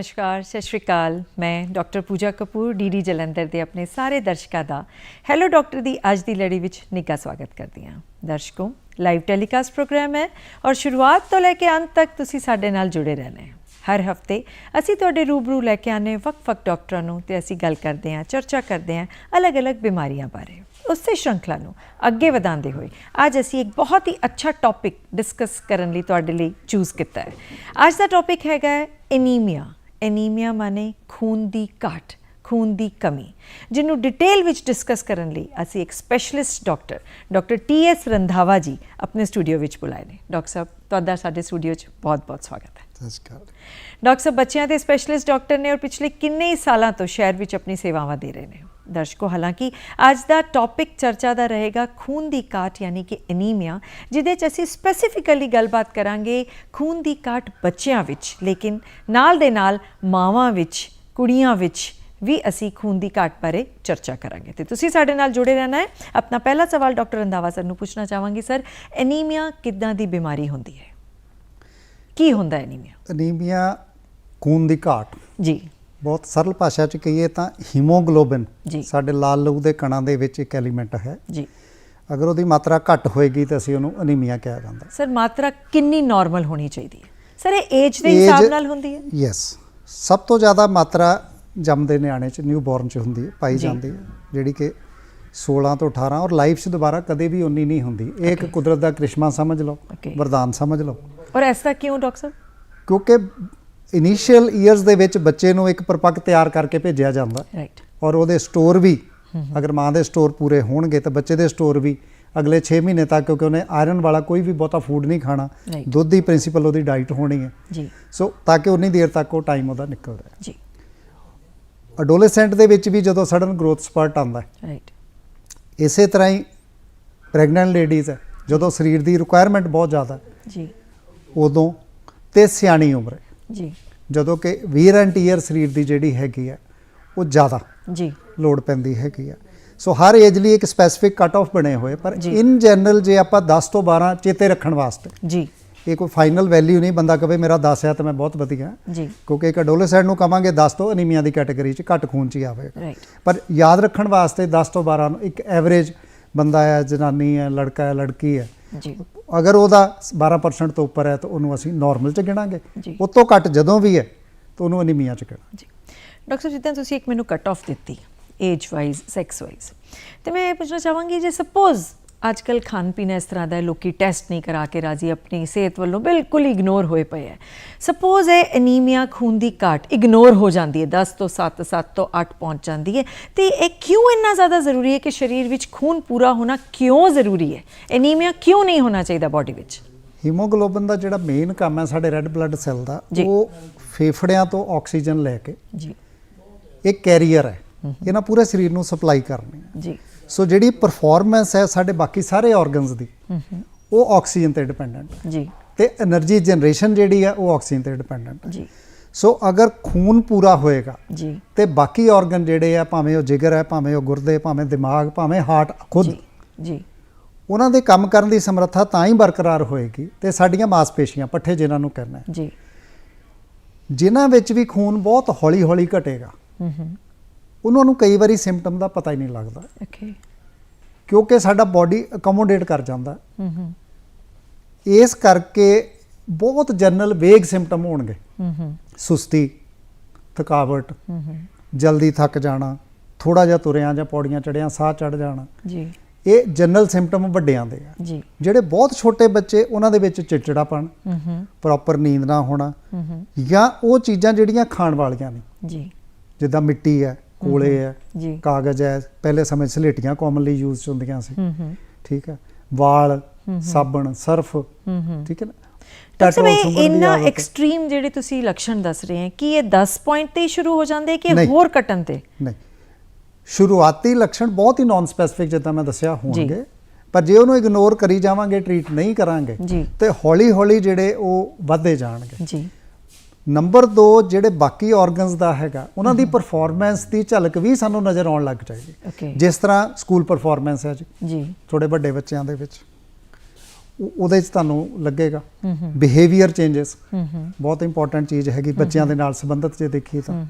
ਨਮਸਕਾਰ, ਸਤਿ ਸ਼੍ਰੀ ਅਕਾਲ। ਮੈਂ ਡਾਕਟਰ ਪੂਜਾ ਕਪੂਰ ਡੀਡੀ ਜਲੰਧਰ ਦੇ ਆਪਣੇ ਸਾਰੇ ਦਰਸ਼ਕਾਂ ਦਾ। ਹੈਲੋ ਡਾਕਟਰ ਦੀ ਅੱਜ ਦੀ ਲੜੀ ਵਿੱਚ ਨਿੱਘਾ ਸਵਾਗਤ ਕਰਦੀ ਹਾਂ। ਦਰਸ਼ਕੋ ਲਾਈਵ ਟੈਲੀਕਾਸਟ ਪ੍ਰੋਗਰਾਮ ਹੈ ਔਰ ਸ਼ੁਰੂਆਤ ਤੋਂ ਲੈ ਕੇ ਅੰਤ ਤੱਕ ਤੁਸੀਂ ਸਾਡੇ ਨਾਲ ਜੁੜੇ ਰਹਿਣਾ ਹੈ। ਹਰ ਹਫ਼ਤੇ ਅਸੀਂ ਤੁਹਾਡੇ ਰੂਬਰੂ ਲੈ ਕੇ ਆਨੇ ਵੱਖ-ਵੱਖ ਡਾਕਟਰਾਂ ਨੂੰ ਤੇ ਅਸੀਂ ਗੱਲ ਕਰਦੇ ਹਾਂ, ਚਰਚਾ ਕਰਦੇ ਹਾਂ ਅਲੱਗ-ਅਲੱਗ ਬਿਮਾਰੀਆਂ ਬਾਰੇ। ਉਸੇ ਸ਼੍ਰृंखला ਨੂੰ ਅੱਗੇ ਵਧਾਉਂਦੇ ਹੋਏ ਅੱਜ ਅਸੀਂ ਇੱਕ ਬਹੁਤ ਹੀ ਅੱਛਾ ਟੌਪਿਕ ਡਿਸਕਸ ਕਰਨ ਲਈ ਤੁਹਾਡੇ ਲਈ ਚੂਜ਼ ਕੀਤਾ ਹੈ। ਅੱਜ ਦਾ ਟੌਪਿਕ ਹੈਗਾ ਹੈ ਐਨੀਮੀਆ ਐਨੀਮੀਆ ਮਾਨੇ ਖੂਨ ਦੀ ਘਾਟ ਖੂਨ ਦੀ ਕਮੀ ਜਿਹਨੂੰ ਡਿਟੇਲ ਵਿੱਚ ਡਿਸਕਸ ਕਰਨ ਲਈ ਅਸੀਂ ਇੱਕ specialist doctor doctor T S Randhawa ji ਆਪਣੇ ਸਟੂਡੀਓ ਵਿੱਚ ਬੁਲਾਏ ਨੇ। ਡਾਕਟਰ ਸਾਹਿਬ ਤੁਹਾਡਾ ਸਾਡੇ ਸਟੂਡੀਓ 'ਚ ਬਹੁਤ-ਬਹੁਤ ਸਵਾਗਤ ਹੈ। ਅਕਾਲ। ਡਾਕਟਰ ਸਾਹਿਬ ਬੱਚਿਆਂ ਦੇ ਸਪੈਸ਼ਲਿਸਟ ਡਾਕਟਰ ਨੇ ਔਰ ਪਿਛਲੇ ਕਿੰਨੇ ਸਾਲਾਂ ਤੋਂ ਸ਼ਹਿਰ ਵਿੱਚ ਆਪਣੀ ਸੇਵਾਵਾਂ ਦੇ ਰਹੇ ਨੇ। ਦਰਸ਼ਕੋ ਹਾਲਾਂਕਿ ਅੱਜ ਦਾ ਟੌਪਿਕ ਚਰਚਾ ਦਾ ਰਹੇਗਾ ਖੂਨ ਦੀ ਕਾਟ ਯਾਨੀ ਕਿ ਐਨੀਮੀਆ ਜਿਹਦੇ 'ਚ ਅਸੀਂ ਸਪੈਸੀਫਿਕਲੀ ਗੱਲਬਾਤ ਕਰਾਂਗੇ ਖੂਨ ਦੀ ਕਾਟ ਬੱਚਿਆਂ ਵਿੱਚ ਲੇਕਿਨ ਨਾਲ ਦੇ ਨਾਲ ਮਾਵਾਂ ਵਿੱਚ ਕੁੜੀਆਂ ਵਿੱਚ ਵੀ ਅਸੀਂ ਖੂਨ ਦੀ ਘਾਟ ਬਾਰੇ ਚਰਚਾ ਕਰਾਂਗੇ। ਤੇ ਤੁਸੀਂ ਸਾਡੇ ਨਾਲ ਜੁੜੇ ਰਹਿਣਾ ਹੈ। ਆਪਣਾ ਪਹਿਲਾ ਸਵਾਲ ਡਾਕਟਰ ਰੰਧਾਵਾ ਸਰ ਨੂੰ ਪੁੱਛਣਾ ਚਾਹਾਂਗੀ ਸਰ ਐਨੀਮੀਆ ਕਿੱਦਾਂ ਦੀ ਬਿਮਾਰੀ ਹੁੰਦੀ ਹੈ? ਕੀ ਹੁੰਦਾ ਐਨੀਮੀਆ ਅਨੀਮੀਆ ਖੂਨ ਦੀ ਘਾਟ ਜੀ। ਬਹੁਤ ਸਰਲ ਭਾਸ਼ਾ ਚ ਕਹੀਏ ਤਾਂ ਹੀਮੋਗਲੋਬਿਨ। ਸਾਡੇ ਲਾਲ ਲਹੂ ਦੇ ਕਣਾਂ ਦੇ ਵਿੱਚ ਇੱਕ ਐਲੀਮੈਂਟ ਹੈ। ਜੀ। ਅਗਰ ਉਹਦੀ ਮਾਤਰਾ ਘੱਟ ਹੋਏਗੀ ਤਾਂ ਅਸੀਂ ਉਹਨੂੰ ਅਨੀਮੀਆ ਕਿਹਾ ਜਾਂਦਾ। ਸਰ ਮਾਤਰਾ ਕਿੰਨੀ ਨਾਰਮਲ ਹੋਣੀ ਚਾਹੀਦੀ ਹੈ? ਸਰ ਇਹ ਏਜ ਦੇ ਹਿਸਾਬ ਨਾਲ ਹੁੰਦੀ ਹੈ? ਯੈਸ ਸਭ ਤੋਂ ਜ਼ਿਆਦਾ ਮਾਤਰਾ ਜੰਮਦੇ ਨਿਆਣੇ ਚ ਨਿਊਬੋਰਨ ਚ ਹੁੰਦੀ ਹੈ ਪਾਈ। ਜਾਂਦੀ ਹੈ ਜਿਹੜੀ ਕਿ 16 ਤੋਂ 18 ਔਰ ਲਾਈਫ 'ਚ ਦੁਬਾਰਾ ਕਦੇ ਵੀ ਉਨੀ ਨਹੀਂ ਹੁੰਦੀ। ਇਹ ਇੱਕ ਕੁਦਰਤ ਦਾ ਕ੍ਰਿਸ਼ਮਾ ਸਮਝ ਲਓ. ਵਰਦਾਨ ਸਮਝ ਲਓ। ਔਰ ਐਸਾ ਕਿਉਂ ਡਾਕਟਰ ਸਾਹਿਬ? ਕਿਉਂਕਿ ਇਨੀਸ਼ੀਅਲ ਇਅਰਸ ਦੇ ਵਿੱਚ ਬੱਚੇ ਨੂੰ ਇੱਕ ਪਰਪੱਕ ਤਿਆਰ ਕਰਕੇ ਭੇਜਿਆ ਜਾਂਦਾ। ਰਾਈਟ ਔਰ ਉਹਦੇ ਸਟੋਰ ਵੀ ਅਗਰ ਮਾਂ ਦੇ ਸਟੋਰ ਪੂਰੇ ਹੋਣਗੇ ਤਾਂ ਬੱਚੇ ਦੇ ਸਟੋਰ ਵੀ ਅਗਲੇ 6 ਮਹੀਨੇ ਤੱਕ ਕਿਉਂਕਿ ਉਹਨੇ ਆਇਰਨ ਵਾਲਾ ਕੋਈ ਵੀ ਬਹੁਤਾ ਫੂਡ ਨਹੀਂ ਖਾਣਾ. ਦੁੱਧ ਦੀ ਪ੍ਰਿੰਸੀਪਲ ਉਹਦੀ ਡਾਈਟ ਹੋਣੀ ਹੈ। ਜੀ। ਸੋ ਤਾਂ ਕਿ ਉਨੀ ਦੇਰ ਤੱਕ ਉਹ ਟਾਈਮ ਉਹਦਾ ਨਿਕਲਦਾ ਹੈ ਜੀ। ਅਡੋਲੈਸੈਂਟ ਦੇ ਵਿੱਚ ਵੀ ਜਦੋਂ ਸਡਨ ਗਰੋਥ ਸਪਰਟ ਆਉਂਦਾ ਹੈ ਰਾਈਟ ਇਸੇ ਤਰ੍ਹਾਂ ਹੀ ਪ੍ਰੈਗਨੈਂਟ ਲੇਡੀਜ਼ ਹੈ ਜਦੋਂ ਸਰੀਰ ਦੀ ਰਿਕੁਆਇਰਮੈਂਟ ਬਹੁਤ ਜ਼ਿਆਦਾ ਹੈ, ਜੀ। ਉਦੋਂ ਤੇ ਸਿਆਣੀ ਉਮਰ ਹੈ। ਜੀ। ਜਦੋਂ ਕਿ ਵੀਰ ਐਂਡ ਟੀਅਰ ਸਰੀਰ ਦੀ ਜਿਹੜੀ ਹੈਗੀ ਹੈ ਉਹ ਜ਼ਿਆਦਾ ਜੀ। ਲੋੜ ਪੈਂਦੀ ਹੈਗੀ ਆ। ਸੋ ਹਰ ਏਜ ਲਈ ਇੱਕ ਸਪੈਸੀਫਿਕ ਕੱਟ ਆਫ ਬਣੇ ਹੋਏ ਪਰ। ਇਨ ਜਨਰਲ ਜੇ ਆਪਾਂ 10 ਤੋਂ 12 ਚੇਤੇ ਰੱਖਣ ਵਾਸਤੇ ਜੀ। ਇਹ ਕੋਈ ਫਾਈਨਲ ਵੈਲਿਊ ਨਹੀਂ ਬੰਦਾ ਕਵੇ ਮੇਰਾ 10 ਹੈ ਤਾਂ ਮੈਂ ਬਹੁਤ ਵਧੀਆ। ਜੀ। ਕਿਉਂਕਿ ਇੱਕ ਅਡੋਲੈਸੈਂਟ ਨੂੰ ਕਵਾਂਗੇ 10 ਤੋਂ ਅਨੀਮੀਆ ਦੀ ਕੈਟਾਗਰੀ 'ਚ ਘੱਟ ਖੂਨ 'ਚ ਹੀ ਆਵੇਗਾ। ਪਰ ਯਾਦ ਰੱਖਣ ਵਾਸਤੇ 10 ਤੋਂ 12 ਨੂੰ ਇੱਕ ਐਵਰੇਜ ਬੰਦਾ ਹੈ ਜਨਾਨੀ ਹੈ ਲੜਕਾ ਹੈ ਲੜਕੀ ਹੈ। ਜੀ। ਅਗਰ ਉਹਦਾ 12% ਤੋਂ ਉੱਪਰ ਹੈ ਤਾਂ ਉਹਨੂੰ ਅਸੀਂ ਨਾਰਮਲ 'ਚ ਗਿਣਾਂਗੇ। ਉਸ ਤੋਂ ਘੱਟ ਜਦੋਂ ਵੀ ਹੈ ਤਾਂ ਉਹਨੂੰ ਅਨੀਮੀਆ 'ਚ ਗਿਣਾਂਗੇ। ਜੀ। ਡਾਕਟਰ ਜਿੱਦਾਂ ਤੁਸੀਂ ਇੱਕ ਮੈਨੂੰ ਕੱਟ ਆਫ ਦਿੱਤੀ ਏਜ ਵਾਈਜ਼ ਸੈਕਸ ਵਾਈਜ਼ ਤੇ ਮੈਂ ਇਹ ਪੁੱਛਣਾ ਚਾਹਾਂਗੀ ਜੇ ਸਪੋਜ਼ ਅੱਜ ਕੱਲ ਖਾਣ ਪੀਣਾ ਇਸ ਤਰ੍ਹਾਂ ਦਾ ਲੋਕੀ ਟੈਸਟ ਨਹੀਂ ਕਰਾ ਕੇ ਰਾਜੀ ਆਪਣੀ ਸਿਹਤ ਵੱਲੋਂ ਬਿਲਕੁਲ ਇਗਨੋਰ ਹੋਏ ਪਏ ਹੈ। ਸਪੋਜ਼ ਇਹ ਐਨੀਮੀਆ ਖੂਨ ਦੀ ਘਾਟ ਇਗਨੋਰ ਹੋ ਜਾਂਦੀ ਹੈ 10 ਤੋਂ 7 7 ਤੋਂ 8 ਪਹੁੰਚ ਜਾਂਦੀ ਹੈ ਤੇ ਇਹ ਕਿਉਂ ਇੰਨਾ ਜ਼ਿਆਦਾ ਜ਼ਰੂਰੀ ਹੈ ਕਿ ਸਰੀਰ ਵਿੱਚ ਖੂਨ ਪੂਰਾ ਹੋਣਾ ਕਿਉਂ ਜ਼ਰੂਰੀ ਹੈ? ਐਨੀਮੀਆ ਕਿਉਂ ਨਹੀਂ ਹੋਣਾ ਚਾਹੀਦਾ ਬਾਡੀ ਵਿੱਚ? ਹੀਮੋਗਲੋਬਿਨ ਦਾ ਜਿਹੜਾ ਮੇਨ ਕੰਮ ਹੈ ਸਾਡੇ ਰੈੱਡ ਬਲੱਡ ਸੈੱਲ ਦਾ। ਉਹ ਫੇਫੜਿਆਂ ਤੋਂ ਆਕਸੀਜਨ ਲੈ ਕੇ ਜੀ। ਇੱਕ ਕੈਰੀਅਰ ਹੈ। ਇਹਨਾਂ ਪੂਰੇ ਸਰੀਰ ਨੂੰ ਸਪਲਾਈ ਕਰਨੀ ਹੈ। ਜੀ। ਸੋ ਜਿਹੜੀ ਪਰਫਾਰਮੈਂਸ ਹੈ ਸਾਡੇ ਬਾਕੀ ਸਾਰੇ ਆਰਗਨਸ ਦੀ ਉਹ ਆਕਸੀਜਨ ਤੇ ਡਿਪੈਂਡੈਂਟ ਜੀ। ਤੇ એનર્ਜੀ ਜਨਰੇਸ਼ਨ ਜਿਹੜੀ ਆ ਉਹ ਆਕਸੀਜਨ ਤੇ ਡਿਪੈਂਡੈਂਟ ਜੀ। ਸੋ ਅਗਰ ਖੂਨ ਪੂਰਾ ਹੋਏਗਾ ਜੀ। ਤੇ ਬਾਕੀ ਆਰਗਨ ਜਿਹੜੇ ਆ ਭਾਵੇਂ ਉਹ ਜਿਗਰ ਹੈ ਭਾਵੇਂ ਉਹ ਗੁਰਦੇ ਭਾਵੇਂ ਦਿਮਾਗ ਭਾਵੇਂ ਹਾਰਟ ਖੁਦ ਜੀ ਉਹਨਾਂ ਦੇ ਕੰਮ ਕਰਨ ਦੀ ਸਮਰੱਥਾ ਤਾਂ ਹੀ ਬਰਕਰਾਰ ਹੋਏਗੀ ਤੇ ਸਾਡੀਆਂ ਮਾਸਪੇਸ਼ੀਆਂ ਪੱਠੇ ਜਿਨ੍ਹਾਂ ਨੂੰ ਕਰਨਾ ਜੀ। ਜਿਨ੍ਹਾਂ ਵਿੱਚ ਵੀ ਖੂਨ ਬਹੁਤ ਹੌਲੀ-ਹੌਲੀ ਘਟੇਗਾ ਹੂੰ ਹੂੰ ਉਹਨਾਂ ਨੂੰ ਕਈ ਵਾਰੀ ਸਿੰਪਟਮ ਦਾ ਪਤਾ ਹੀ ਨਹੀਂ ਲੱਗਦਾ। ਓਕੇ ਕਿਉਂਕਿ ਸਾਡਾ ਬਾਡੀ ਅਕਮੋਡੇਟ ਕਰ ਜਾਂਦਾ। ਹੂੰ ਹੂੰ ਇਸ ਕਰਕੇ ਬਹੁਤ ਜਨਰਲ ਵੇਗ ਸਿੰਪਟਮ ਹੋਣਗੇ। ਹੂੰ ਹੂੰ ਸੁਸਤੀ ਥਕਾਵਟ ਹੂੰ ਹੂੰ ਜਲਦੀ ਥੱਕ ਜਾਣਾ ਥੋੜਾ ਜਿਹਾ ਤੁਰਿਆ ਜਾਂ ਪੌੜੀਆਂ ਚੜਿਆ ਸਾਹ ਚੜ ਜਾਣਾ। ਜੀ। ਇਹ ਜਨਰਲ ਸਿੰਪਟਮ ਵੱਡਿਆਂ ਦੇ ਆ। ਜੀ। ਜਿਹੜੇ ਬਹੁਤ ਛੋਟੇ ਬੱਚੇ ਉਹਨਾਂ ਦੇ ਵਿੱਚ ਚਿੜਚਿੜਾਪਣ ਹੂੰ ਪ੍ਰੋਪਰ ਨੀਂਦ ਨਾ ਹੋਣਾ ਹੂੰ ਜਾਂ ਉਹ ਚੀਜ਼ਾਂ ਜਿਹੜੀਆਂ ਖਾਣ ਵਾਲੀਆਂ ਨੇ। ਜੀ। ਜਿੱਦਾਂ ਮਿੱਟੀ ਹੈ ਕੋਲੇ ਹੈ ਕਾਗਜ਼ ਹੈ ਪਹਿਲੇ ਸਮੇਂ ਸਲੇਟੀਆਂ ਕਾਮਨਲੀ ਯੂਜ਼ ਹੁੰਦੀਆਂ ਸੀ। ਠੀਕ ਹੈ ਵਾਲ ਸਾਬਣ ਸਰਫ ਠੀਕ ਹੈ ਨਾ? ਡਾਕਟਰ ਸਾਹਿਬ ਇੰਨਾ। ਐਕਸਟ੍ਰੀਮ ਜਿਹੜੇ ਤੁਸੀਂ ਲੱਛਣ ਦੱਸ ਰਹੇ ਹੈ ਕਿ ਇਹ 10 ਪੁਆਇੰਟ ਤੇ ਸ਼ੁਰੂ ਹੋ ਜਾਂਦੇ ਕਿ। ਹੋਰ ਘਟਣ ਤੇ? ਨਹੀਂ। ਸ਼ੁਰੂਆਤੀ ਲੱਛਣ ਬਹੁਤ ਹੀ ਨਾਨ ਸਪੈਸੀਫਿਕ ਜਿੱਦਾਂ ਮੈਂ ਦੱਸਿਆ ਹੋਣਗੇ ਪਰ ਜੇ ਉਹਨੂੰ ਇਗਨੋਰ ਕਰੀ ਜਾਵਾਂਗੇ ਟ੍ਰੀਟ ਨਹੀਂ ਕਰਾਂਗੇ ਤੇ ਹੌਲੀ ਹੌਲੀ ਜਿਹੜੇ ਉਹ ਵੱਧਦੇ ਜਾਣਗੇ। ਜੀ। ਨੰਬਰ 2 ਜਿਹੜੇ ਬਾਕੀ ਆਰਗਨਸ ਦਾ ਹੈਗਾ ਉਹਨਾਂ ਦੀ ਪਰਫਾਰਮੈਂਸ ਦੀ ਝਲਕ ਵੀ ਸਾਨੂੰ ਨਜ਼ਰ ਆਉਣ ਲੱਗ ਜਾਏਗੀ। ਜਿਸ ਤਰ੍ਹਾਂ ਸਕੂਲ ਪਰਫਾਰਮੈਂਸ ਹੈ ਜੀ ਜੀ। ਥੋੜੇ ਵੱਡੇ ਬੱਚਿਆਂ ਦੇ ਵਿੱਚ। ਉਹ- ਉਹਦੇ 'ਚ ਤੁਹਾਨੂੰ ਲੱਗੇਗਾ ਬਿਹੇਵੀਅਰ ਚੇਂਜਸ ਬਹੁਤ ਇੰਪੋਰਟੈਂਟ ਚੀਜ਼ ਹੈਗੀ ਬੱਚਿਆਂ ਦੇ ਨਾਲ ਸੰਬੰਧਿਤ ਜੇ ਦੇਖੀਏ ਤਾਂ।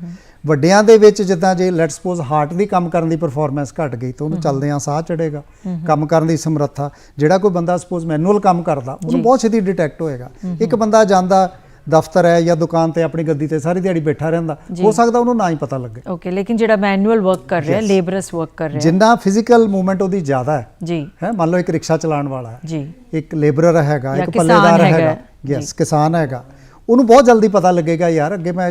ਵੱਡਿਆਂ ਦੇ ਵਿੱਚ ਜਿੱਦਾਂ ਜੇ ਲੈਟਸ ਸਪੋਜ਼ ਹਾਰਟ ਦੀ ਕੰਮ ਕਰਨ ਦੀ ਪਰਫਾਰਮੈਂਸ ਘਟ ਗਈ ਤਾਂ ਉਹਨੂੰ ਚੱਲਦਿਆਂ ਸਾਹ ਚੜੇਗਾ ਕੰਮ ਕਰਨ ਦੀ ਸਮਰੱਥਾ। ਜਿਹੜਾ ਕੋਈ ਬੰਦਾ ਸਪੋਜ਼ ਮੈਨੂਅਲ ਕੰਮ ਕਰਦਾ ਉਹਨੂੰ ਬਹੁਤ ਛੇਤੀ ਡਿਟੈਕਟ ਹੋਏਗਾ। ਇੱਕ ਬੰਦਾ ਜਾਂਦਾ ਦਫ਼ਤਰ ਹੈ ਜਾਂ ਦੁਕਾਨ ਤੇ ਆਪਣੀ ਗੱਦੀ ਤੇ ਸਾਰੀ ਦਿਹਾੜੀ ਬੈਠਾ ਰਹਿੰਦਾ ਹੋ ਸਕਦਾ ਉਹਨੂੰ ਨਾ ਹੀ ਪਤਾ ਲੱਗੇ। ਓਕੇ ਲੇਕਿਨ ਜਿਹੜਾ ਮੈਨੂਅਲ ਵਰਕ ਕਰ ਰਿਹਾ ਲੇਬਰਸ ਵਰਕ ਕਰ ਰਿਹਾ। ਜਿੰਨਾ ਫਿਜ਼ੀਕਲ ਮੂਵਮੈਂਟ ਉਹਦੀ ਜ਼ਿਆਦਾ ਹੈ। ਜੀ। ਹੈ ਮੰਨ ਲਓ ਇੱਕ ਰਿਕਸ਼ਾ ਚਲਾਉਣ ਵਾਲਾ ਹੈ। ਜੀ। ਇੱਕ ਲੇਬਰਰ ਹੈਗਾ ਇੱਕ ਪੱਲੇਦਾਰ ਹੈਗਾ, ਯੈਸ ਕਿਸਾਨ ਹੈਗਾ। ਉਹਨੂੰ ਬਹੁਤ ਜਲਦੀ ਪਤਾ ਲੱਗੇਗਾ ਯਾਰ ਅੱਗੇ ਮੈਂ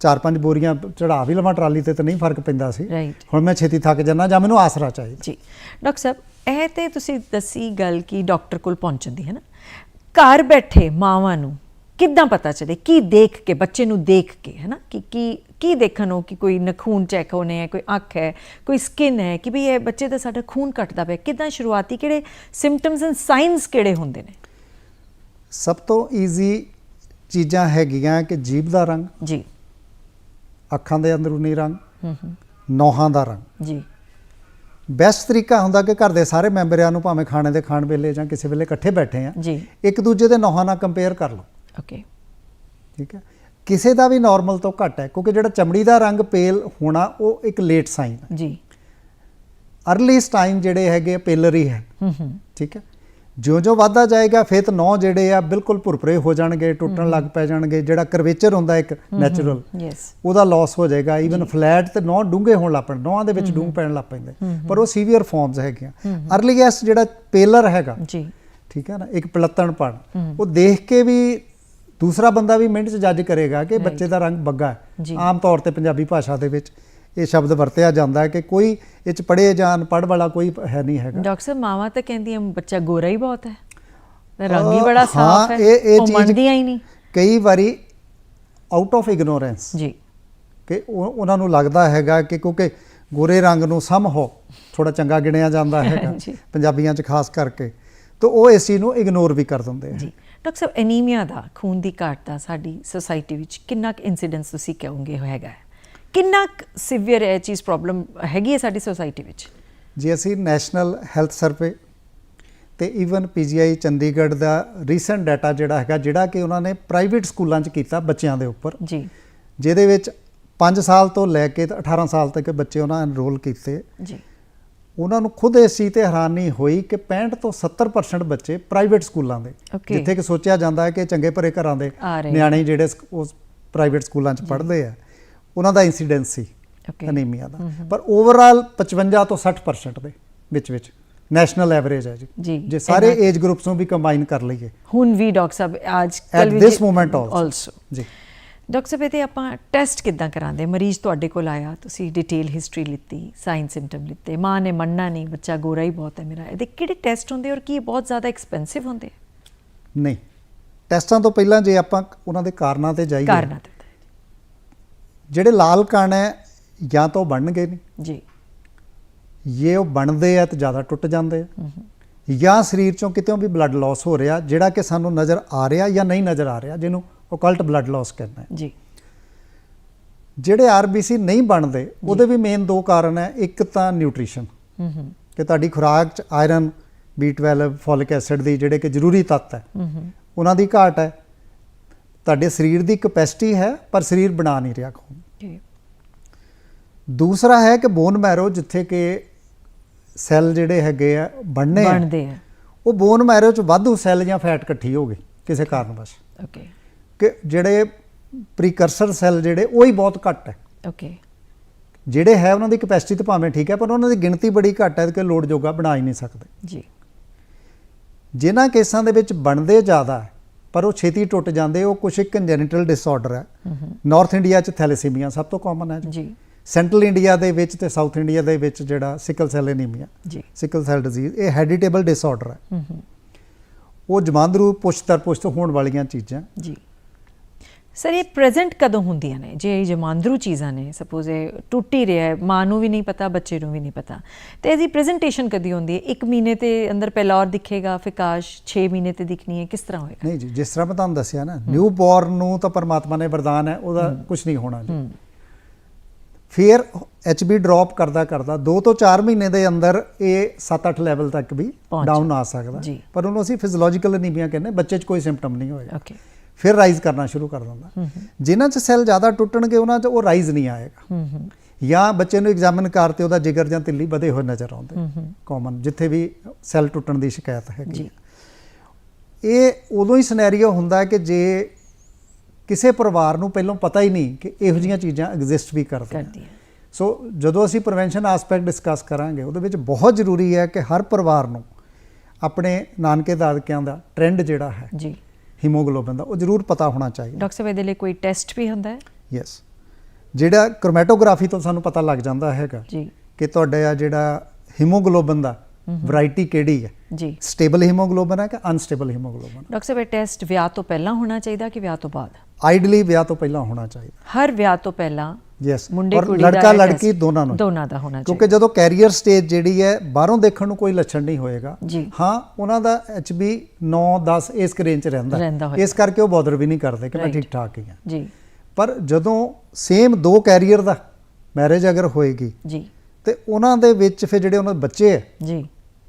ਚਾਰ ਪੰਜ ਬੋਰੀਆਂ ਚੜਾ ਵੀ ਲਵਾਂ ਟਰਾਲੀ ਤੇ ਤਾਂ ਨਹੀਂ ਫ਼ਰਕ ਪੈਂਦਾ ਸੀ। ਹੁਣ ਮੈਂ ਛੇਤੀ ਥੱਕ ਜਾਣਾ ਜਾਂ ਮੈਨੂੰ ਆਸਰਾ ਚਾਹੀਦਾ। ਜੀ। ਡਾਕਟਰ ਸਾਹਿਬ ਇਹ ਤੇ ਤੁਸੀਂ ਦੱਸੀ ਗੱਲ ਕਿ ਡਾਕਟਰ ਕੋਲ ਪਹੁੰਚਣ ਦੀ ਹੈ ਨਾ? ਘਰ ਬੈਠੇ ਮਾਵਾਂ ਨੂੰ ਕਿੱਦਾਂ ਪਤਾ ਚੱਲੇ? ਕੀ ਦੇਖ ਕੇ ਬੱਚੇ ਨੂੰ ਦੇਖ ਕੇ ਹੈ ਨਾ ਕਿ ਕੀ ਕੀ ਦੇਖਣ ਨੂੰ ਕਿ ਕੋਈ ਨਖੂਨ ਚੈੱਕ ਹੋਣੇ ਹੈ ਕੋਈ ਅੱਖ ਹੈ ਕੋਈ ਸਕਿਨ ਹੈ ਕਿ ਵੀ ਇਹ ਬੱਚੇ ਦਾ ਸਾਡਾ ਖੂਨ ਘਟਦਾ ਪਿਆ? ਕਿੱਦਾਂ ਸ਼ੁਰੂਆਤੀ ਕਿਹੜੇ ਸਿੰਪਟਮਸ ਐਂਡ ਸਾਈਨਸ ਕਿਹੜੇ ਹੁੰਦੇ ਨੇ? ਸਭ ਤੋਂ ਈਜ਼ੀ ਚੀਜ਼ਾਂ ਹੈਗੀਆਂ ਕਿ ਜੀਭ ਦਾ ਰੰਗ ਜੀ। ਅੱਖਾਂ ਦੇ ਅੰਦਰੂਨੀ ਰੰਗ ਹੂੰ ਹੂੰ। ਨੋਹਾਂ ਦਾ ਰੰਗ। ਜੀ। ਬੈਸਟ ਤਰੀਕਾ ਹੁੰਦਾ ਕਿ ਘਰ ਦੇ ਸਾਰੇ ਮੈਂਬਰਾਂ ਨੂੰ ਭਾਵੇਂ ਖਾਣੇ ਦੇ ਖਾਣ ਵੇਲੇ ਜਾਂ ਕਿਸੇ ਵੇਲੇ ਇਕੱਠੇ ਬੈਠੇ ਆ ਜੀ। ਇੱਕ ਦੂਜੇ ਦੇ ਨੋਹਾਂ ਨਾਲ ਕੰਪੇਅਰ ਕਰ ਲਓ। ਓਕੇ ਠੀਕ ਹੈ। ਕਿਸੇ ਦਾ ਵੀ ਨਾਰਮਲ ਤੋਂ ਘੱਟ ਹੈ ਕਿਉਂਕਿ ਜਿਹੜਾ ਚਮੜੀ ਦਾ ਰੰਗ ਪੇਲ ਹੋਣਾ ਉਹ ਇੱਕ ਲੇਟ ਸਾਈਨ ਹੈ। ਜੀ। ਅਰਲੀ ਸਟਾਈਨ ਜਿਹੜੇ ਹੈਗੇ ਪੇਲਰੀ ਹੈ ਹੂੰ। ਹੂੰ ਠੀਕ ਹੈ। ਜਿਉਂ-ਜਿਉਂ ਵੱਧਦਾ ਜਾਏਗਾ ਫਿਰ ਤਾਂ ਨੌ ਜਿਹੜੇ ਆ ਬਿਲਕੁਲ ਭੁਰਭੁਰੇ ਹੋ ਜਾਣਗੇ ਟੁੱਟਣ ਲੱਗ ਪੈ ਜਾਣਗੇ। ਜਿਹੜਾ ਕਰਵੇਚਰ ਹੁੰਦਾ ਇੱਕ ਨੈਚੁਰਲ ਯੈਸ ਉਹਦਾ ਲਾਸ ਹੋ ਜਾਏਗਾ। ਈਵਨ ਫਲੈਟ ਤੇ ਨੌ ਡੂੰਘੇ ਹੋਣ ਲੱਗ ਪੈਣ ਨੌਆਂ ਦੇ ਵਿੱਚ ਡੂੰਘ ਪੈਣ ਲੱਗ ਪੈਂਦੇ। ਪਰ ਉਹ ਸੀਵੀਅਰ ਫਾਰਮਸ ਹੈਗੀਆਂ। ਅਰਲੀਐਸਟ ਜਿਹੜਾ ਪੇਲਰ ਹੈਗਾ ਜੀ। ਠੀਕ ਹੈ ਨਾ ਇੱਕ ਪਲੱਤਣਪਣ ਉਹ ਦੇਖ ਕੇ ਵੀ ਦੂਸਰਾ ਬੰਦਾ ਵੀ ਮਿੰਟ 'ਚ ਜੱਜ ਕਰੇਗਾ ਕਿ ਬੱਚੇ ਦਾ ਰੰਗ ਬੱਗਾ। ਹੈ। ਆਮ ਤੌਰ ਤੇ ਪੰਜਾਬੀ ਭਾਸ਼ਾ ਦੇ ਵਿੱਚ ਇਹ ਸ਼ਬਦ ਵਰਤਿਆ ਜਾਂਦਾ ਹੈ ਕਿ ਕੋਈ ਇਹ 'ਚ ਪੜ੍ਹੇ ਜਾਂ ਅਨਪੜ੍ਹ ਵਾਲਾ ਕੋਈ ਹੈ ਨਹੀਂ ਹੈਗਾ। ਡਾਕਟਰ ਸਾਹਿਬ ਮਾਵਾਂ ਤਾਂ ਕਹਿੰਦੀਆਂ ਬੱਚਾ ਗੋਰਾ ਹੀ ਬਹੁਤ ਹੈ। ਰੰਗ ਹੀ ਬੜਾ ਸਾਫ਼ ਹਾਂ, ਹੈ ਉਹ ਮੰਨਦੀਆਂ ਹੀ ਨਹੀਂ। ਕਈ ਵਾਰੀ ਆਊਟ ਆਫ ਇਗਨੋਰੈਂਸ ਜੀ। ਕਿ ਉਹ- ਉਹਨਾਂ ਨੂੰ ਲੱਗਦਾ ਹੈਗਾ ਕਿ ਕਿਉਂਕਿ ਗੋਰੇ ਰੰਗ ਨੂੰ ਸਮ ਹੋ ਥੋੜਾ ਚੰਗਾ ਗਿਣਿਆ ਜਾਂਦਾ ਹੈਗਾ। ਪੰਜਾਬੀਆਂ 'ਚ ਖਾਸ ਕਰਕੇ ਤਾਂ ਉਹ ਇਸ ਚੀਜ਼ ਨੂੰ ਇਗਨੋਰ ਵੀ ਕਰ ਦਿੰਦੇ ਆ। ਜੀ। ਡਾਕਟਰ ਸਾਹਿਬ ਐਨੀਮੀਆ ਦਾ ਖੂਨ ਦੀ ਘਾਟ ਦਾ ਸਾਡੀ ਸੋਸਾਇਟੀ ਵਿੱਚ ਕਿੰਨਾ ਕੁ ਇਨਸੀਡੈਂਸ ਤੁਸੀਂ ਕਹੋਗੇ ਹੈਗਾ ਹੈ? ਕਿੰਨਾ ਸਿਵੀਅਰ ਇਹ ਚੀਜ਼ ਪ੍ਰੋਬਲਮ ਹੈਗੀ ਹੈ ਸਾਡੀ ਸੋਸਾਇਟੀ ਵਿੱਚ? ਜੇ ਅਸੀਂ ਨੈਸ਼ਨਲ ਹੈਲਥ ਸਰਵੇ ਤੇ ਈਵਨ ਪੀਜੀਆਈ ਚੰਡੀਗੜ੍ਹ ਦਾ ਰੀਸੈਂਟ ਡਾਟਾ ਜਿਹੜਾ ਹੈਗਾ ਜਿਹੜਾ ਕਿ ਉਹਨਾਂ ਨੇ ਪ੍ਰਾਈਵੇਟ ਸਕੂਲਾਂ 'ਚ ਕੀਤਾ ਬੱਚਿਆਂ ਦੇ ਉੱਪਰ। ਜੀ। ਜਿਹਦੇ ਵਿੱਚ 5 ਸਾਲ ਤੋਂ ਲੈ ਕੇ ਤੇ 18 ਸਾਲ ਤੱਕ ਬੱਚੇ ਉਹਨਾਂ ਐਨਰੋਲ ਕੀਤੇ। ਜੀ। ਉਹਨਾਂ ਨੂੰ ਖੁਦ ਇਸ ਚੀਜ਼ ਤੇ ਹੈਰਾਨੀ ਹੋਈ ਕਿ 65 ਤੋਂ 70% ਬੱਚੇ ਪ੍ਰਾਈਵੇਟ ਸਕੂਲਾਂ ਦੇ. ਜਿੱਥੇ ਕਿ ਸੋਚਿਆ ਜਾਂਦਾ ਹੈ ਕਿ ਚੰਗੇ ਭਰੇ ਘਰਾਂ ਦੇ। ਨਿਆਣੇ ਜਿਹੜੇ ਉਸ ਪ੍ਰਾਈਵੇਟ ਸਕੂਲਾਂ 'ਚ ਪੜ੍ਹਦੇ ਆ ਉਹਨਾਂ ਦਾ ਇਨਸੀਡੈਂਸ ਸੀ ਅਨੀਮੀਆ ਦਾ। ਪਰ ਓਵਰਆਲ 55 ਤੋਂ 60% ਦੇ ਵਿੱਚ ਵਿੱਚ ਨੈਸ਼ਨਲ ਐਵਰੇਜ ਹੈ ਜੀ। ਜੀ, ਸਾਰੇ ਏਜ ਗਰੁੱਪਸ ਨੂੰ ਵੀ ਕੰਬਾਈਨ ਕਰ ਲਈਏ। ਹੁਣ ਵੀ ਡਾਕਟਰ ਸਾਹਿਬ ਅੱਜ ਕੱਲ ਵੀ this moment also. ਆਲਸੋ ਜੀ। ਡਾਕਟਰ ਸਾਹਿਬ ਇਹਦੇ ਆਪਾਂ ਟੈਸਟ ਕਿੱਦਾਂ ਕਰਾਉਂਦੇ ਮਰੀਜ਼ ਤੁਹਾਡੇ ਕੋਲ ਆਇਆ ਤੁਸੀਂ ਡਿਟੇਲ ਹਿਸਟਰੀ ਲਿੱਤੀ ਸਾਈਨ ਸਿੰਪਟਮ ਲਿੱਤੇ ਮਾਂ ਨੇ ਮੰਨਣਾ ਨਹੀਂ ਬੱਚਾ ਗੋਰਾ ਹੀ ਬਹੁਤ ਹੈ ਮੇਰਾ। ਇਹਦੇ ਕਿਹੜੇ ਟੈਸਟ ਹੁੰਦੇ ਔਰ ਕੀ ਇਹ ਬਹੁਤ ਜ਼ਿਆਦਾ ਐਕਸਪੈਂਸਿਵ ਹੁੰਦੇ? ਨਹੀਂ ਟੈਸਟਾਂ ਤੋਂ ਪਹਿਲਾਂ ਜੇ ਆਪਾਂ ਉਹਨਾਂ ਦੇ ਕਾਰਨਾਂ ਤੇ ਜਾਈਏ। ਕਾਰਨਾਂ ਤੇ ਜਿਹੜੇ ਲਾਲ ਕਣ ਹੈ ਜਾਂ ਤਾਂ ਉਹ ਬਣਨਗੇ ਨਹੀਂ। ਜੀ। ਜੇ ਉਹ ਬਣਦੇ ਆ ਤਾਂ ਜ਼ਿਆਦਾ ਟੁੱਟ ਜਾਂਦੇ ਆ। ਜਾਂ ਸਰੀਰ ਚੋਂ ਕਿਤੇੋਂ ਵੀ ਬਲੱਡ ਲਾਸ ਹੋ ਰਿਹਾ ਜਿਹੜਾ ਕਿ ਸਾਨੂੰ ਨਜ਼ਰ ਆ ਰਿਹਾ ਜਾਂ ਨਹੀਂ ਨਜ਼ਰ ਆ ਰਿਹਾ ਜਿਹਨੂੰ ਓਕਲਟ ਬਲੱਡ ਲਾਸ ਕਹਿੰਦੇ ਆ। ਜੀ। ਜਿਹੜੇ ਆਰਬੀਸੀ ਨਹੀਂ ਬਣਦੇ ਉਹਦੇ ਵੀ ਮੇਨ ਦੋ ਕਾਰਨ ਹੈ। ਇੱਕ ਤਾਂ ਨਿਊਟ੍ਰੀਸ਼ਨ ਹੂੰ ਹੂੰ। ਕਿ ਤੁਹਾਡੀ ਖੁਰਾਕ ਚ ਆਇਰਨ B12 ਫੋਲਿਕ ਐਸਿਡ ਦੀ ਜਿਹੜੇ ਕਿ ਜ਼ਰੂਰੀ ਤੱਤ ਹੈ ਹੂੰ ਹੂੰ। ਉਹਨਾਂ ਦੀ ਘਾਟ ਹੈ। ਤੁਹਾਡੇ ਸਰੀਰ ਦੀ ਕਪੈਸਿਟੀ ਹੈ ਪਰ ਸਰੀਰ ਬਣਾ ਨਹੀਂ ਰਿਹਾ ਖੂਨ ਜੀ। ਦੂਸਰਾ ਹੈ ਕਿ ਬੋਨ ਮੈਰੋ ਜਿੱਥੇ ਕਿ ਸੈੱਲ ਜਿਹੜੇ ਹੈਗੇ ਆ ਬਣਨੇ ਆ ਬਣਦੇ ਆ। ਉਹ ਬੋਨ ਮੈਰੋ ਚ ਵਾਧੂ ਸੈੱਲ ਜਾਂ ਫੈਟ ਇਕੱਠੀ ਹੋ ਗਈ ਕਿਸੇ ਕਾਰਨਵਸ਼ ਓਕੇ ਕਿ ਜਿਹੜੇ ਪ੍ਰੀਕਰਸਰ ਸੈੱਲ ਜਿਹੜੇ ਉਹ ਹੀ ਬਹੁਤ ਘੱਟ ਹੈ। ਓਕੇ ਜਿਹੜੇ ਹੈ ਉਹਨਾਂ ਦੀ ਕਪੈਸਿਟੀ ਤਾਂ ਭਾਵੇਂ ਠੀਕ ਹੈ ਪਰ ਉਹਨਾਂ ਦੀ ਗਿਣਤੀ ਬੜੀ ਘੱਟ ਹੈ ਕਿ ਲੋਡ ਜੋਗਾ ਬਣਾ ਹੀ ਨਹੀਂ ਸਕਦੇ। ਜੀ। ਜਿਨ੍ਹਾਂ ਕੇਸਾਂ ਦੇ ਵਿੱਚ ਬਣਦੇ ਜ਼ਿਆਦਾ ਹੈ, ਪਰ ਉਹ ਛੇਤੀ ਟੁੱਟ ਜਾਂਦੇ ਉਹ ਕੁਝ ਇੱਕ ਕੰਜੈਨਿਟਲ ਡਿਸਆਰਡਰ ਹੈ। ਨਾਰਥ ਇੰਡੀਆ ਚ ਥੈਲੇਸੀਮੀਆ ਸਭ ਤੋਂ ਕਾਮਨ ਹੈ। ਜੀ। ਸੈਂਟਰਲ ਇੰਡੀਆ ਦੇ ਵਿੱਚ ਤੇ ਸਾਊਥ ਇੰਡੀਆ ਦੇ ਵਿੱਚ ਜਿਹੜਾ ਸਿਕਲ ਸੈਲ ਐਨੀਮੀਆ ਜੀ। ਸਿਕਲ ਸੈਲ ਡਿਜ਼ੀਜ਼ ਇਹ ਹੈਰੀਟੇਬਲ ਡਿਸਆਰਡਰ ਹੈ। ਉਹ ਜਮਾਂਦਰੂ ਪੁਸ਼ਤ ਦਰ ਪੁਸ਼ਤ ਹੋਣ ਵਾਲੀਆਂ ਚੀਜ਼ਾਂ। ਜੀ। ਸਰ ਇਹ ਪ੍ਰੈਜ਼ੈਂਟ ਕਦੋਂ ਹੁੰਦੀਆਂ ਨੇ? ਜੇ ਇਹ ਜਮਾਂਦਰੂ ਚੀਜ਼ਾਂ ਨੇ ਸਪੋਜ਼ ਇਹ ਟੁੱਟ ਹੀ ਰਿਹਾ ਹੈ ਮਾਂ ਨੂੰ ਵੀ ਨਹੀਂ ਪਤਾ ਬੱਚੇ ਨੂੰ ਵੀ ਨਹੀਂ ਪਤਾ। ਤੇ ਇਹਦੀ ਪ੍ਰੈਜੈਂਟੇਸ਼ਨ ਕਦੀ ਹੁੰਦੀ ਹੈ? 1 ਮਹੀਨੇ ਤੇ ਅੰਦਰ ਪਹਿਲਾ ਔਰ ਦਿਖੇਗਾ ਫਿਕਾਸ਼ 6 ਮਹੀਨੇ ਤੇ ਦਿਖਣੀ ਹੈ ਕਿਸ ਤਰ੍ਹਾਂ ਹੋਏਗਾ? ਨਹੀਂ ਜੀ ਜਿਸ ਤਰ੍ਹਾਂ ਮੈਂ ਤੁਹਾਨੂੰ ਦੱਸਿਆ ਨਾ ਨਿਊ ਬੋਰਨ ਨੂੰ ਤਾਂ ਪਰਮਾਤਮਾ ਨੇ ਵਰਦਾਨ ਹੈ ਉਹਦਾ ਕੁਝ ਨਹੀਂ ਹੋਣਾ ਜੀ। ਫਿਰ HB ਡ੍ਰੌਪ ਕਰਦਾ ਕਰਦਾ 2 ਤੋਂ 4 ਮਹੀਨੇ ਦੇ ਅੰਦਰ ਇਹ 7-8 ਲੈਵਲ ਤੱਕ ਵੀ ਡਾਊਨ ਆ ਸਕਦਾ। ਪਰ ਉਹਨੂੰ ਅਸੀਂ ਫਿਜ਼ੀਓਲੋਜੀਕਲ ਅਨੀਮੀਆ ਕਹਿੰਦੇ ਬੱਚੇ 'ਚ ਕੋਈ ਸਿੰਪਟਮ ਨਹੀਂ ਹੋਏਗਾ। ਓਕੇ ਫਿਰ ਰਾਈਜ਼ ਕਰਨਾ ਸ਼ੁਰੂ ਕਰ ਦਿੰਦਾ। ਜਿਨ੍ਹਾਂ 'ਚ ਸੈੱਲ ਜ਼ਿਆਦਾ ਟੁੱਟਣਗੇ ਉਹਨਾਂ 'ਚ ਉਹ ਰਾਈਜ਼ ਨਹੀਂ ਆਏਗਾ। ਜਾਂ ਬੱਚੇ ਨੂੰ ਐਗਜ਼ਾਮਿਨ ਕਰਤੇ ਉਹਦਾ ਜਿਗਰ ਜਾਂ ਤਿੱਲੀ ਵਧੇ ਹੋਏ ਨਜ਼ਰ ਆਉਂਦੇ। ਕਾਮਨ ਜਿੱਥੇ ਵੀ ਸੈੱਲ ਟੁੱਟਣ ਦੀ ਸ਼ਿਕਾਇਤ ਹੈਗੀ। ਇਹ ਉਦੋਂ ਹੀ ਸਿਨੈਰੀਓ ਹੁੰਦਾ ਹੈ ਕਿ ਜੇ ਕਿਸੇ ਪਰਿਵਾਰ ਨੂੰ ਪਹਿਲਾਂ ਪਤਾ ਹੀ ਨਹੀਂ ਕਿ ਇਹੋ ਜਿਹੀਆਂ ਚੀਜ਼ਾਂ ਐਗਜ਼ਿਸਟ ਵੀ ਕਰਦੀਆਂ। ਸੋ ਜਦੋਂ ਅਸੀਂ ਪ੍ਰੀਵੈਂਸ਼ਨ ਐਸਪੈਕਟ ਡਿਸਕਸ ਕਰਾਂਗੇ ਉਹਦੇ ਵਿੱਚ ਬਹੁਤ ਜ਼ਰੂਰੀ ਹੈ ਕਿ ਹਰ ਪਰਿਵਾਰ ਨੂੰ ਆਪਣੇ ਨਾਨਕੇ ਦਾਦਕਿਆਂ ਦਾ ਟ੍ਰੈਂਡ ਜਿਹੜਾ ਹੈ ਜੀ। ਹੀਮੋਗਲੋਬਿਨ ਦਾ ਉਹ ਜ਼ਰੂਰ ਪਤਾ ਹੋਣਾ ਚਾਹੀਦਾ। ਡਾਕਟਰ ਸਾਹਿਬ ਇਹਦੇ ਲਈ ਕੋਈ ਟੈਸਟ ਵੀ ਹੁੰਦਾ ਹੈ? ਯੈਸ ਜਿਹੜਾ ਕ੍ਰੋਮੈਟੋਗ੍ਰਾਫੀ ਤੋਂ ਸਾਨੂੰ ਪਤਾ ਲੱਗ ਜਾਂਦਾ ਹੈਗਾ ਜੀ। ਕਿ ਤੁਹਾਡੇ ਆ ਜਿਹੜਾ ਹੀਮੋਗਲੋਬਿਨ ਦਾ ਵੈਰਾਈਟੀ ਕਿਹੜੀ ਹੈ? ਜੀ। ਸਟੇਬਲ ਹੀਮੋਗਲੋਬਿਨ ਹੈ ਕਿ ਅਨਸਟੇਬਲ ਹੀਮੋਗਲੋਬਿਨ ਡਾਕਟਰ ਸਾਹਿਬ ਇਹ ਟੈਸਟ ਵਿਆਹ ਤੋਂ ਪਹਿਲਾਂ ਹੋਣਾ ਚਾਹੀਦਾ ਕਿ ਵਿਆਹ ਤੋਂ ਬਾਅਦ? ਆਈਡਲੀ ਵਿਆਹ ਤੋਂ ਪਹਿਲਾਂ ਹੋਣਾ ਚਾਹੀਦਾ। ਹਰ ਵਿਆਹ ਤੋਂ ਪਹਿਲਾਂ ਯੈਸ ਮੁੰਡੇ ਔਰ ਕੁੜੀ ਦਾ ਲੜਕਾ ਲੜਕੀ test ਦੋਨਾਂ ਨੂੰ। ਦੋਨਾਂ ਦਾ ਹੋਣਾ ਕਿਉਂਕਿ ਜਦੋਂ ਕੈਰੀਅਰ ਸਟੇਜ ਜਿਹੜੀ ਹੈ ਬਾਹਰੋਂ ਦੇਖਣ ਨੂੰ ਕੋਈ ਲੱਛਣ ਨਹੀਂ ਹੋਏਗਾ। ਜੀ। ਹਾਂ ਉਹਨਾਂ ਦਾ HB 9 10 ਇਸ ਰੇਂਜ ਚ ਰਹਿੰਦਾ। ਰਹਿੰਦਾ ਹੋਏਗਾ। ਇਸ ਕਰਕੇ ਉਹ ਬਾਦਰ ਵੀ ਨਹੀਂ ਕਰਦੇ ਕਿ ਮੈਂ Right. ਠੀਕ ਠਾਕ ਹੀ ਹਾਂ। ਜੀ। ਪਰ ਜਦੋਂ ਸੇਮ ਦੋ ਕੈਰੀਅਰ ਦਾ ਮੈਰਿਜ ਅਗਰ ਹੋਏਗੀ ਜੀ। ਤੇ ਉਹਨਾਂ ਦੇ ਵਿੱਚ ਫਿਰ ਜਿਹੜੇ ਉਹਨਾਂ ਦੇ ਬੱਚੇ ਹੈ ਜੀ।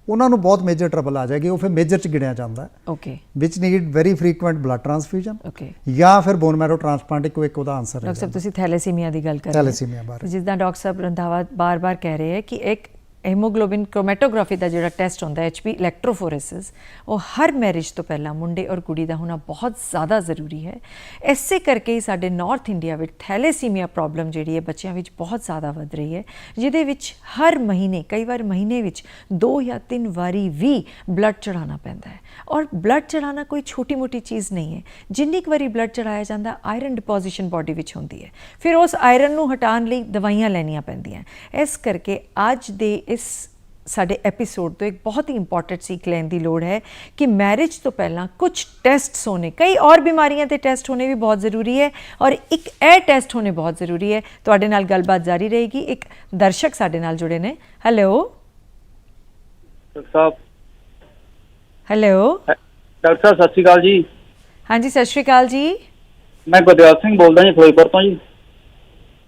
ਉਹਨਾਂ ਨੂੰ ਬਹੁਤ ਮੇਜਰ ਟਰਬਲ ਆ ਜਾਏਗੀ ਉਹ ਫਿਰ ਮੇਜਰ ਚ ਗਿਣਿਆ ਜਾਂਦਾ ਓਕੇ ਵਿਚ need very frequent blood transfusion okay ਜਾਂ ਫਿਰ ਬੋਨ ਮੈਰੋ ਟ੍ਰਾਂਸਪਲਾਂਟ ਇੱਕੋ ਇੱਕ ਉਹਦਾ ਆਨਸਰ ਹੈ ਡਾਕਟਰ ਸਾਹਿਬ ਤੁਸੀਂ ਥੈਲੇਸੀਮੀਆ ਦੀ ਗੱਲ ਕਰ ਰਹੇ ਹੋ। ਥੈਲੇਸੀਮੀਆ ਬਾਰੇ। ਜਿੱਦਾਂ ਡਾਕਟਰ ਸਾਹਿਬ ਰੰਧਾਵਾ ਬਾਰ-ਬਾਰ ਕਹਿ ਰਹੇ ਹੈ ਕਿ ਇੱਕ ਹੈਮੋਗਲੋਬਿਨ ਕ੍ਰੋਮੈਟੋਗ੍ਰਾਫੀ ਦਾ ਜਿਹੜਾ ਟੈਸਟ ਹੁੰਦਾ ਹੈ ਐਚਪੀ ਇਲੈਕਟ੍ਰੋਫੋਰੇਸਿਸ ਉਹ ਹਰ ਮੈਰਿਜ ਤੋਂ ਪਹਿਲਾਂ ਮੁੰਡੇ ਔਰ ਕੁੜੀ ਦਾ ਹੋਣਾ ਬਹੁਤ ਜ਼ਿਆਦਾ ਜ਼ਰੂਰੀ ਹੈ। ਇਸੇ ਕਰਕੇ ਹੀ ਸਾਡੇ ਨਾਰਥ ਇੰਡੀਆ ਵਿੱਚ ਥੈਲੇਸੀਮੀਆ ਪ੍ਰੋਬਲਮ ਜਿਹੜੀ ਹੈ ਬੱਚਿਆਂ ਵਿੱਚ ਬਹੁਤ ਜ਼ਿਆਦਾ ਵੱਧ ਰਹੀ ਹੈ, ਜਿਹਦੇ ਵਿੱਚ ਹਰ ਮਹੀਨੇ, ਕਈ ਵਾਰ ਮਹੀਨੇ ਵਿੱਚ ਦੋ ਜਾਂ ਤਿੰਨ ਵਾਰੀ ਵੀ ਬਲੱਡ ਚੜਾਉਣਾ ਪੈਂਦਾ ਹੈ। ਔਰ ਬਲੱਡ ਚੜਾਉਣਾ ਕੋਈ ਛੋਟੀ-ਮੋਟੀ ਚੀਜ਼ ਨਹੀਂ ਹੈ। ਜਿੰਨੀ ਕੁ ਵਾਰੀ ਬਲੱਡ ਚੜਾਇਆ ਜਾਂਦਾ ਆਇਰਨ ਡਿਪੋਜੀਸ਼ਨ ਬਾਡੀ ਵਿੱਚ ਹੁੰਦੀ ਹੈ। ਫਿਰ ਉਸ ਆਇਰਨ ਨੂੰ ਹਟਾਉਣ ਲਈ ਦਵਾਈਆਂ ਲੈਣੀਆਂ ਪੈਂਦੀਆਂ ਇਸ ਕਰਕੇ ਅੱਜ ਦੇ ਇਸ ਸਾਡੇ ਐਪੀਸੋਡ ਤੋਂ ਇੱਕ ਬਹੁਤ ਹੀ ਇੰਪੋਰਟੈਂਟ ਸੀਖ ਲੈਣ ਦੀ ਲੋੜ ਹੈ ਕਿ ਮੈਰਿਜ ਤੋਂ ਪਹਿਲਾਂ ਕੁਝ ਟੈਸਟਸ ਹੋਣੇ। ਕਈ ਔਰ ਬਿਮਾਰੀਆਂ ਦੇ ਟੈਸਟ ਹੋਣੇ ਵੀ ਬਹੁਤ ਜ਼ਰੂਰੀ ਹੈ ਔਰ ਇੱਕ ਇਹ ਟੈਸਟ ਹੋਣੇ ਬਹੁਤ ਜ਼ਰੂਰੀ ਹੈ। ਤੁਹਾਡੇ ਨਾਲ ਗੱਲਬਾਤ ਜਾਰੀ ਰਹੇਗੀ। ਇੱਕ ਦਰਸ਼ਕ ਸਾਡੇ ਨਾਲ ਜੁੜੇ ਨੇ। Hello sahib hello doctor sahib Sat Shri Akal ਜੀ। ਹਾਂਜੀ ਸਤਿ ਸ਼੍ਰੀ ਅਕਾਲ ਜੀ। ਮੈਂ ਗੁਰਦਿਆਲ ਸਿੰਘ ਬੋਲਦਾ ਜੀ ਫਿਰੋਜ਼ਪੁਰ ਤੋਂ ਜੀ।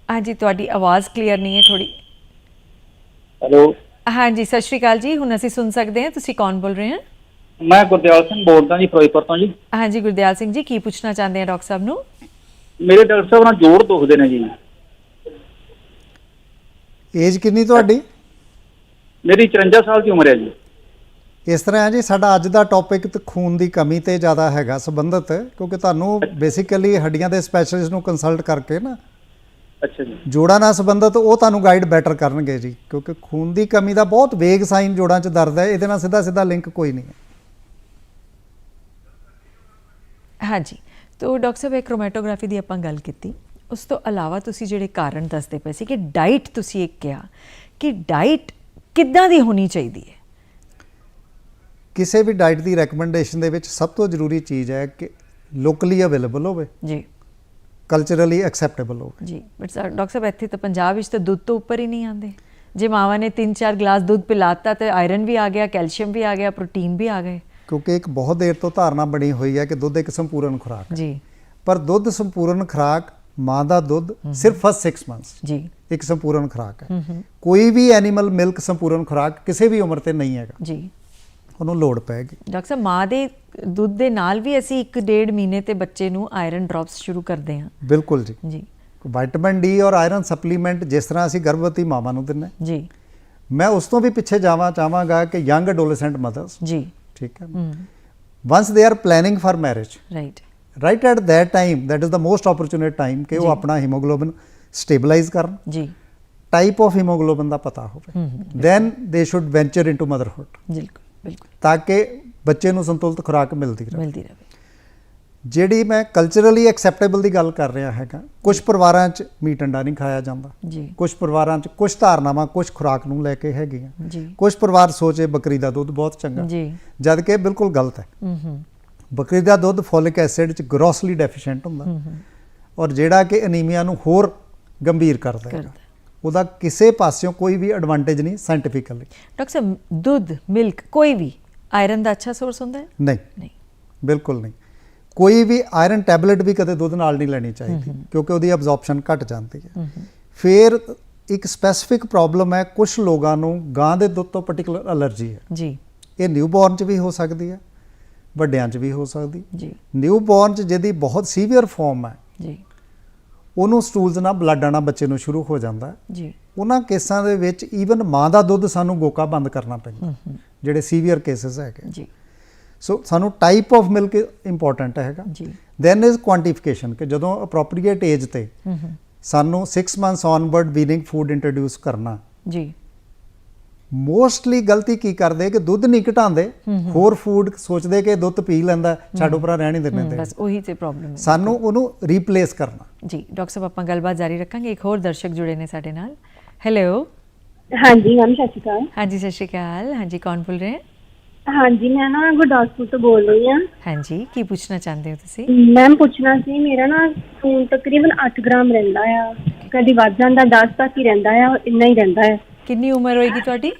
ਹਾਂਜੀ ਤੁਹਾਡੀ ਆਵਾਜ਼ ਕਲੀਅਰ ਨਹੀਂ ਹੈ ਥੋੜੀ ਹੈਲੋ ਹਾਂਜੀ ਸਤਿ ਸ਼੍ਰੀ ਅਕਾਲ ਜੀ। ਹੁਣ ਅਸੀਂ ਸੁਣ ਸਕਦੇ ਹਾਂ ਤੁਸੀਂ ਕੌਣ ਬੋਲ ਰਹੇ ਹੋ? ਮੈਂ ਗੁਰਦਿਆਲ ਸਿੰਘ ਬੋਲਦਾ ਜੀ ਫਿਰੋਜ਼ਪੁਰ ਤੋਂ ਜੀ। ਹਾਂਜੀ ਗੁਰਦਿਆਲ ਸਿੰਘ ਜੀ ਕੀ ਪੁੱਛਣਾ ਚਾਹੁੰਦੇ ਆ ਡਾਕਟਰ ਸਾਹਿਬ ਨੂੰ? ਮੇਰੇ ਡਾਕਟਰ ਸਾਹਿਬ ਨਾਲ ਜੋੜ ਦੁਖਦੇ ਨੇ ਜੀ। ਏਜ ਕਿੰਨੀ ਤੁਹਾਡੀ? ਮੇਰੀ 54 ਸਾਲ ਦੀ ਉਮਰ ਹੈ ਜੀ। ਇਸ ਤਰ੍ਹਾਂ ਹੈ ਜੀ ਸਾਡਾ ਅੱਜ ਦਾ ਟੌਪਿਕ ਤੇ ਖੂਨ ਦੀ ਕਮੀ ਤੇ ਜ਼ਿਆਦਾ ਹੈਗਾ ਸੰਬੰਧਿਤ ਕਿਉਂਕਿ ਤੁਹਾਨੂੰ ਬੇਸਿਕਲੀ ਹੱਡੀਆਂ ਦੇ ਸਪੈਸ਼ਲਿਸਟ ਨੂੰ ਕੰਸਲਟ ਕਰਕੇ ਨਾ ਅੱਛਾ ਜੀ। ਜੋੜਾਂ ਨਾਲ ਸੰਬੰਧਿਤ ਉਹ ਤੁਹਾਨੂੰ ਗਾਈਡ ਬੈਟਰ ਕਰਨਗੇ ਜੀ ਕਿਉਂਕਿ ਖੂਨ ਦੀ ਕਮੀ ਦਾ ਬਹੁਤ ਵੇਗ ਸਾਈਨ ਜੋੜਾਂ 'ਚ ਦਰਦ ਹੈ ਇਹਦੇ ਨਾਲ ਸਿੱਧਾ ਸਿੱਧਾ ਲਿੰਕ ਕੋਈ ਨਹੀਂ ਹੈ। ਹਾਂਜੀ ਤੋ ਡਾਕਟਰ ਸਾਹਿਬ ਇਹ ਕ੍ਰੋਮੈਟੋਗ੍ਰਾਫੀ ਦੀ ਆਪਾਂ ਗੱਲ ਕੀਤੀ। ਉਸ ਤੋਂ ਇਲਾਵਾ ਤੁਸੀਂ ਜਿਹੜੇ ਕਾਰਨ ਦੱਸਦੇ ਪਏ ਸੀ ਕਿ ਡਾਈਟ ਤੁਸੀਂ ਇੱਕ ਕਿਹਾ ਕਿ ਡਾਈਟ ਕਿੱਦਾਂ ਦੀ ਹੋਣੀ ਚਾਹੀਦੀ ਹੈ? ਕਿਸੇ ਵੀ ਡਾਈਟ ਦੀ ਰეკਮੈਂਡੇਸ਼ਨ ਦੇ ਵਿੱਚ ਸਭ ਤੋਂ ਜ਼ਰੂਰੀ ਚੀਜ਼ ਹੈ ਕਿ ਲੋਕਲੀ ਅਵੇਲੇਬਲ ਹੋਵੇ। ਜੀ। ਕਲਚਰਲੀ ਐਕਸੈਪਟੇਬਲ ਹੋਵੇ। ਜੀ ਬਟ ਸਰ ਡਾਕਟਰ ਸਾਹਿਬ ਇੱਥੇ ਤਾਂ ਪੰਜਾਬ ਵਿੱਚ ਤਾਂ ਦੁੱਧ ਤੋਂ ਉੱਪਰ ਹੀ ਨਹੀਂ ਆਉਂਦੇ। ਜੇ ਮਾਵਾਂ ਨੇ 3-4 ਗਲਾਸ ਦੁੱਧ ਪਿਲਾਤਾ ਤੇ ਆਇਰਨ ਵੀ ਆ ਗਿਆ ਕੈਲਸ਼ੀਅਮ ਵੀ ਆ ਗਿਆ ਪ੍ਰੋਟੀਨ ਵੀ ਆ ਗਏ। ਕਿਉਂਕਿ ਇੱਕ ਬਹੁਤ ਦੇਰ ਤੋਂ ਧਾਰਨਾ ਬਣੀ ਹੋਈ ਹੈ ਕਿ ਦੁੱਧ ਇੱਕ ਸੰਪੂਰਨ ਖੁਰਾਕ ਹੈ। ਜੀ। ਪਰ ਦੁੱਧ ਸੰਪੂਰਨ ਖੁਰਾਕ ਮਾਂ ਦਾ ਦੁੱਧ ਸਿਰਫ ਫਸਟ 6 ਮੰਥਸ ਜੀ। ਇੱਕ ਸੰਪੂਰਨ ਖੁਰਾਕ ਹੈ। ਕੋਈ ਵੀ ਐਨੀਮਲ ਮਿਲਕ ਸੰਪੂਰਨ ਖੁਰਾਕ ਕਿਸੇ ਵੀ ਉਮਰ ਤੇ ਨਹੀਂ ਹੈਗਾ। ਜੀ। ਉਹਨੂੰ ਲੋੜ ਪੈਗੀ ਡਾਕਟਰ ਸਾਹਿਬ ਮਾਂ ਦੇ ਦੁੱਧ ਦੇ ਨਾਲ ਵੀ ਅਸੀਂ 1.5 ਮਹੀਨੇ ਤੇ ਬੱਚੇ ਨੂੰ ਆਇਰਨ ਡ੍ਰੌਪਸ ਸ਼ੁਰੂ ਕਰਦੇ ਹਾਂ। ਬਿਲਕੁਲ ਜੀ। ਜੀ। ਵਿਟਾਮਿਨ ਡੀ ਔਰ ਆਇਰਨ ਸਪਲੀਮੈਂਟ ਜਿਸ ਤਰ੍ਹਾਂ ਅਸੀਂ ਗਰਭਵਤੀ ਮਾਵਾਂ ਨੂੰ ਦਿੰਨੇ ਜੀ। ਮੈਂ ਉਸ ਤੋਂ ਵੀ ਪਿੱਛੇ ਜਾਵਾਂ ਚਾਹਾਂਗਾ ਕਿ ਯੰਗ ਐਡੋਲੈਸੈਂਟ ਮਦਰਸ ਜੀ। ਠੀਕ ਹੈ once they are planning for marriage right right at that time that is the most opportune time ਕਿ ਉਹ। ਆਪਣਾ ਹੀਮੋਗਲੋਬਿਨ ਸਟੇਬਲਾਈਜ਼ ਕਰਨ। ਜੀ। ਟਾਈਪ ਆਫ ਹੀਮੋਗਲੋਬਿਨ ਦਾ ਪਤਾ ਹੋਵੇ। ਦੈਨ ਦੇ ਸ਼ੁੱਡ ਵੈਂਚਰ ਇਨਟੂ ਮਦਰਹੁੱਡ ਬਿਲਕੁਲ। ਬਿਲਕੁਲ। ਤਾਂ ਕਿ ਬੱਚੇ ਨੂੰ ਸੰਤੁਲਿਤ ਖੁਰਾਕ ਮਿਲਦੀ ਰਹੇ। ਮਿਲਦੀ ਰਹੇ। ਜਿਹੜੀ ਮੈਂ ਕਲਚਰਲੀ ਐਕਸੈਪਟੇਬਲ ਦੀ ਗੱਲ ਕਰ ਰਿਹਾ ਹੈਗਾ ਕੁਝ ਪਰਿਵਾਰਾਂ 'ਚ ਮੀਟ ਅੰਡਾ ਨਹੀਂ ਖਾਇਆ ਜਾਂਦਾ। ਜੀ। ਕੁਝ ਪਰਿਵਾਰਾਂ 'ਚ ਕੁਝ ਧਾਰਨਾਵਾਂ ਕੁਝ ਖੁਰਾਕ ਨੂੰ ਲੈ ਕੇ ਹੈਗੀਆਂ। ਜੀ। ਕੁਝ ਪਰਿਵਾਰ ਸੋਚੇ ਬੱਕਰੀ ਦਾ ਦੁੱਧ ਬਹੁਤ ਚੰਗਾ। ਜੀ। ਜਦ ਕਿ ਬਿਲਕੁਲ ਗਲਤ ਹੈ। ਹਮ ਬੱਕਰੀ ਦਾ ਦੁੱਧ ਫੋਲਿਕ ਐਸਿਡ 'ਚ ਗ੍ਰੋਸਲੀ ਡੈਫੀਸ਼ੀਐਂਟ ਹੁੰਦਾ। ਔਰ ਜਿਹੜਾ ਕਿ ਅਨੀਮੀਆ ਨੂੰ ਹੋਰ ਗੰਭੀਰ ਕਰਦਾ ਹੈ। ਉਹਦਾ ਕਿਸੇ ਪਾਸਿਓਂ ਕੋਈ ਵੀ ਐਡਵਾਂਟੇਜ ਨਹੀਂ ਸਾਇੰਟੀਫਿਕਲੀ ਡਾਕਟਰ ਸਾਹਿਬ ਦੁੱਧ ਮਿਲਕ ਕੋਈ ਵੀ ਆਇਰਨ ਦਾ ਅੱਛਾ ਸੋਰਸ ਹੁੰਦਾ ਹੈ? ਨਹੀਂ। ਨਹੀਂ। ਬਿਲਕੁਲ ਨਹੀਂ। ਕੋਈ ਵੀ ਆਇਰਨ ਟੈਬਲੇਟ ਵੀ ਕਦੇ ਦੁੱਧ ਨਾਲ ਨਹੀਂ ਲੈਣੀ ਚਾਹੀਦੀ ਕਿਉਂਕਿ ਉਹਦੀ ਅਬਜ਼ੌਰਪਸ਼ਨ ਘਟ ਜਾਂਦੀ ਹੈ। ਫਿਰ ਇੱਕ ਸਪੈਸੀਫਿਕ ਪ੍ਰੋਬਲਮ ਹੈ ਕੁਝ ਲੋਕਾਂ ਨੂੰ ਗਾਂ ਦੇ ਦੁੱਧ ਤੋਂ ਪਾਰਟਿਕੂਲਰ ਅਲਰਜੀ ਹੈ। ਜੀ। ਇਹ ਨਿਊਬੋਰਨ 'ਚ ਵੀ ਹੋ ਸਕਦੀ ਹੈ ਵੱਡਿਆਂ 'ਚ ਵੀ ਹੋ ਸਕਦੀ। ਜੀ। ਨਿਊਬੋਰਨ 'ਚ ਜਿਹਦੀ ਬਹੁਤ ਸੀਵੀਅਰ ਫਾਰਮ ਹੈ ਜੀ। ਉਹਨੂੰ ਸਟੂਲਸ ਨਾਲ ਬਲੱਡ ਆਣਾ ਬੱਚੇ ਨੂੰ ਸ਼ੁਰੂ ਹੋ ਜਾਂਦਾ ਜੀ। ਉਹਨਾਂ ਕੇਸਾਂ ਦੇ ਵਿੱਚ ਈਵਨ ਮਾਂ ਦਾ ਦੁੱਧ ਸਾਨੂੰ ਗੋਕਾ ਬੰਦ ਕਰਨਾ ਪੈਂਦਾ ਜਿਹੜੇ ਸੀਵੀਅਰ ਕੇसेस ਹੈਗੇ ਜੀ। ਸੋ ਸਾਨੂੰ ਟਾਈਪ ਆਫ ਮਿਲਕ ਇੰਪੋਰਟੈਂਟ ਹੈਗਾ। ਜੀ। ਦੈਨ ਇਜ਼ ਕੁਆਂਟੀਫਿਕੇਸ਼ਨ ਕਿ ਜਦੋਂ ਅਪਰੋਪਰੀਏਟ ਏਜ ਤੇ ਸਾਨੂੰ 6 months onward weaning food introduce ਕਰਨਾ। ਜੀ। ਮੋਸਟਲੀ ਗਲਤੀ ਕੀ ਕਰਦੇ ਕਿ ਦੁੱਧ ਨਹੀਂ ਘਟਾਉਂਦੇ ਹੋਰ ਫੂਡ ਸੋਚਦੇ ਕਿ ਦੁੱਧ ਪੀ ਲੈਂਦਾ ਛੱਡ ਉਪਰਾ ਰਹਿਣ ਹੀ ਦਿੰਦੇ ਬਸ ਉਹੀ ਤੇ ਪ੍ਰੋਬਲਮ ਹੈ। ਸਾਨੂੰ ਉਹਨੂੰ ਰੀਪਲੇਸ ਕਰਨਾ। ਜੀ ਡਾਕਟਰ ਸਾਹਿਬ ਆਪਾਂ ਗੱਲਬਾਤ ਜਾਰੀ ਰੱਖਾਂਗੇ। ਇੱਕ ਹੋਰ ਦਰਸ਼ਕ ਜੁੜੇ ਨੇ ਸਾਡੇ ਨਾਲ। ਹੈਲੋ ਹਾਂਜੀ ਮੈਮ ਸਤਿ ਸ਼੍ਰੀ ਅਕਾਲ। ਹਾਂਜੀ ਸਤਿ ਸ਼੍ਰੀ ਅਕਾਲ। ਹਾਂਜੀ ਕੌਣ ਬੋਲ ਰਹੇ? ਹਾਂਜੀ ਮੈਂ ਨਾ ਗੁਰਦਾਸਪੁਰ ਤੋਂ ਬੋਲ ਰਹੀ ਹਾਂ। ਹਾਂਜੀ ਕੀ ਪੁੱਛਣਾ ਚਾਹੁੰਦੇ ਹੋ ਤੁਸੀਂ? ਮੈਮ ਪੁੱਛਣਾ ਸੀ ਮੇਰਾ ਨਾ ਖੂਨ ਤਕਰੀਬਨ 8 ਗ੍ਰਾਮ ਰਹਿੰਦਾ ਆ। ਕਦੀ ਵੱਧ ਜਾਂਦਾ 10 ਤੱਕ ਹੀ ਰਹਿੰਦਾ ਆ ਇੰਨਾ ਹੀ ਰਹਿੰਦਾ ਹੈ ਕਿੰਨੀ ਉਮਰ ਹੋਏਗੀ ਤੁਹਾਡੀ?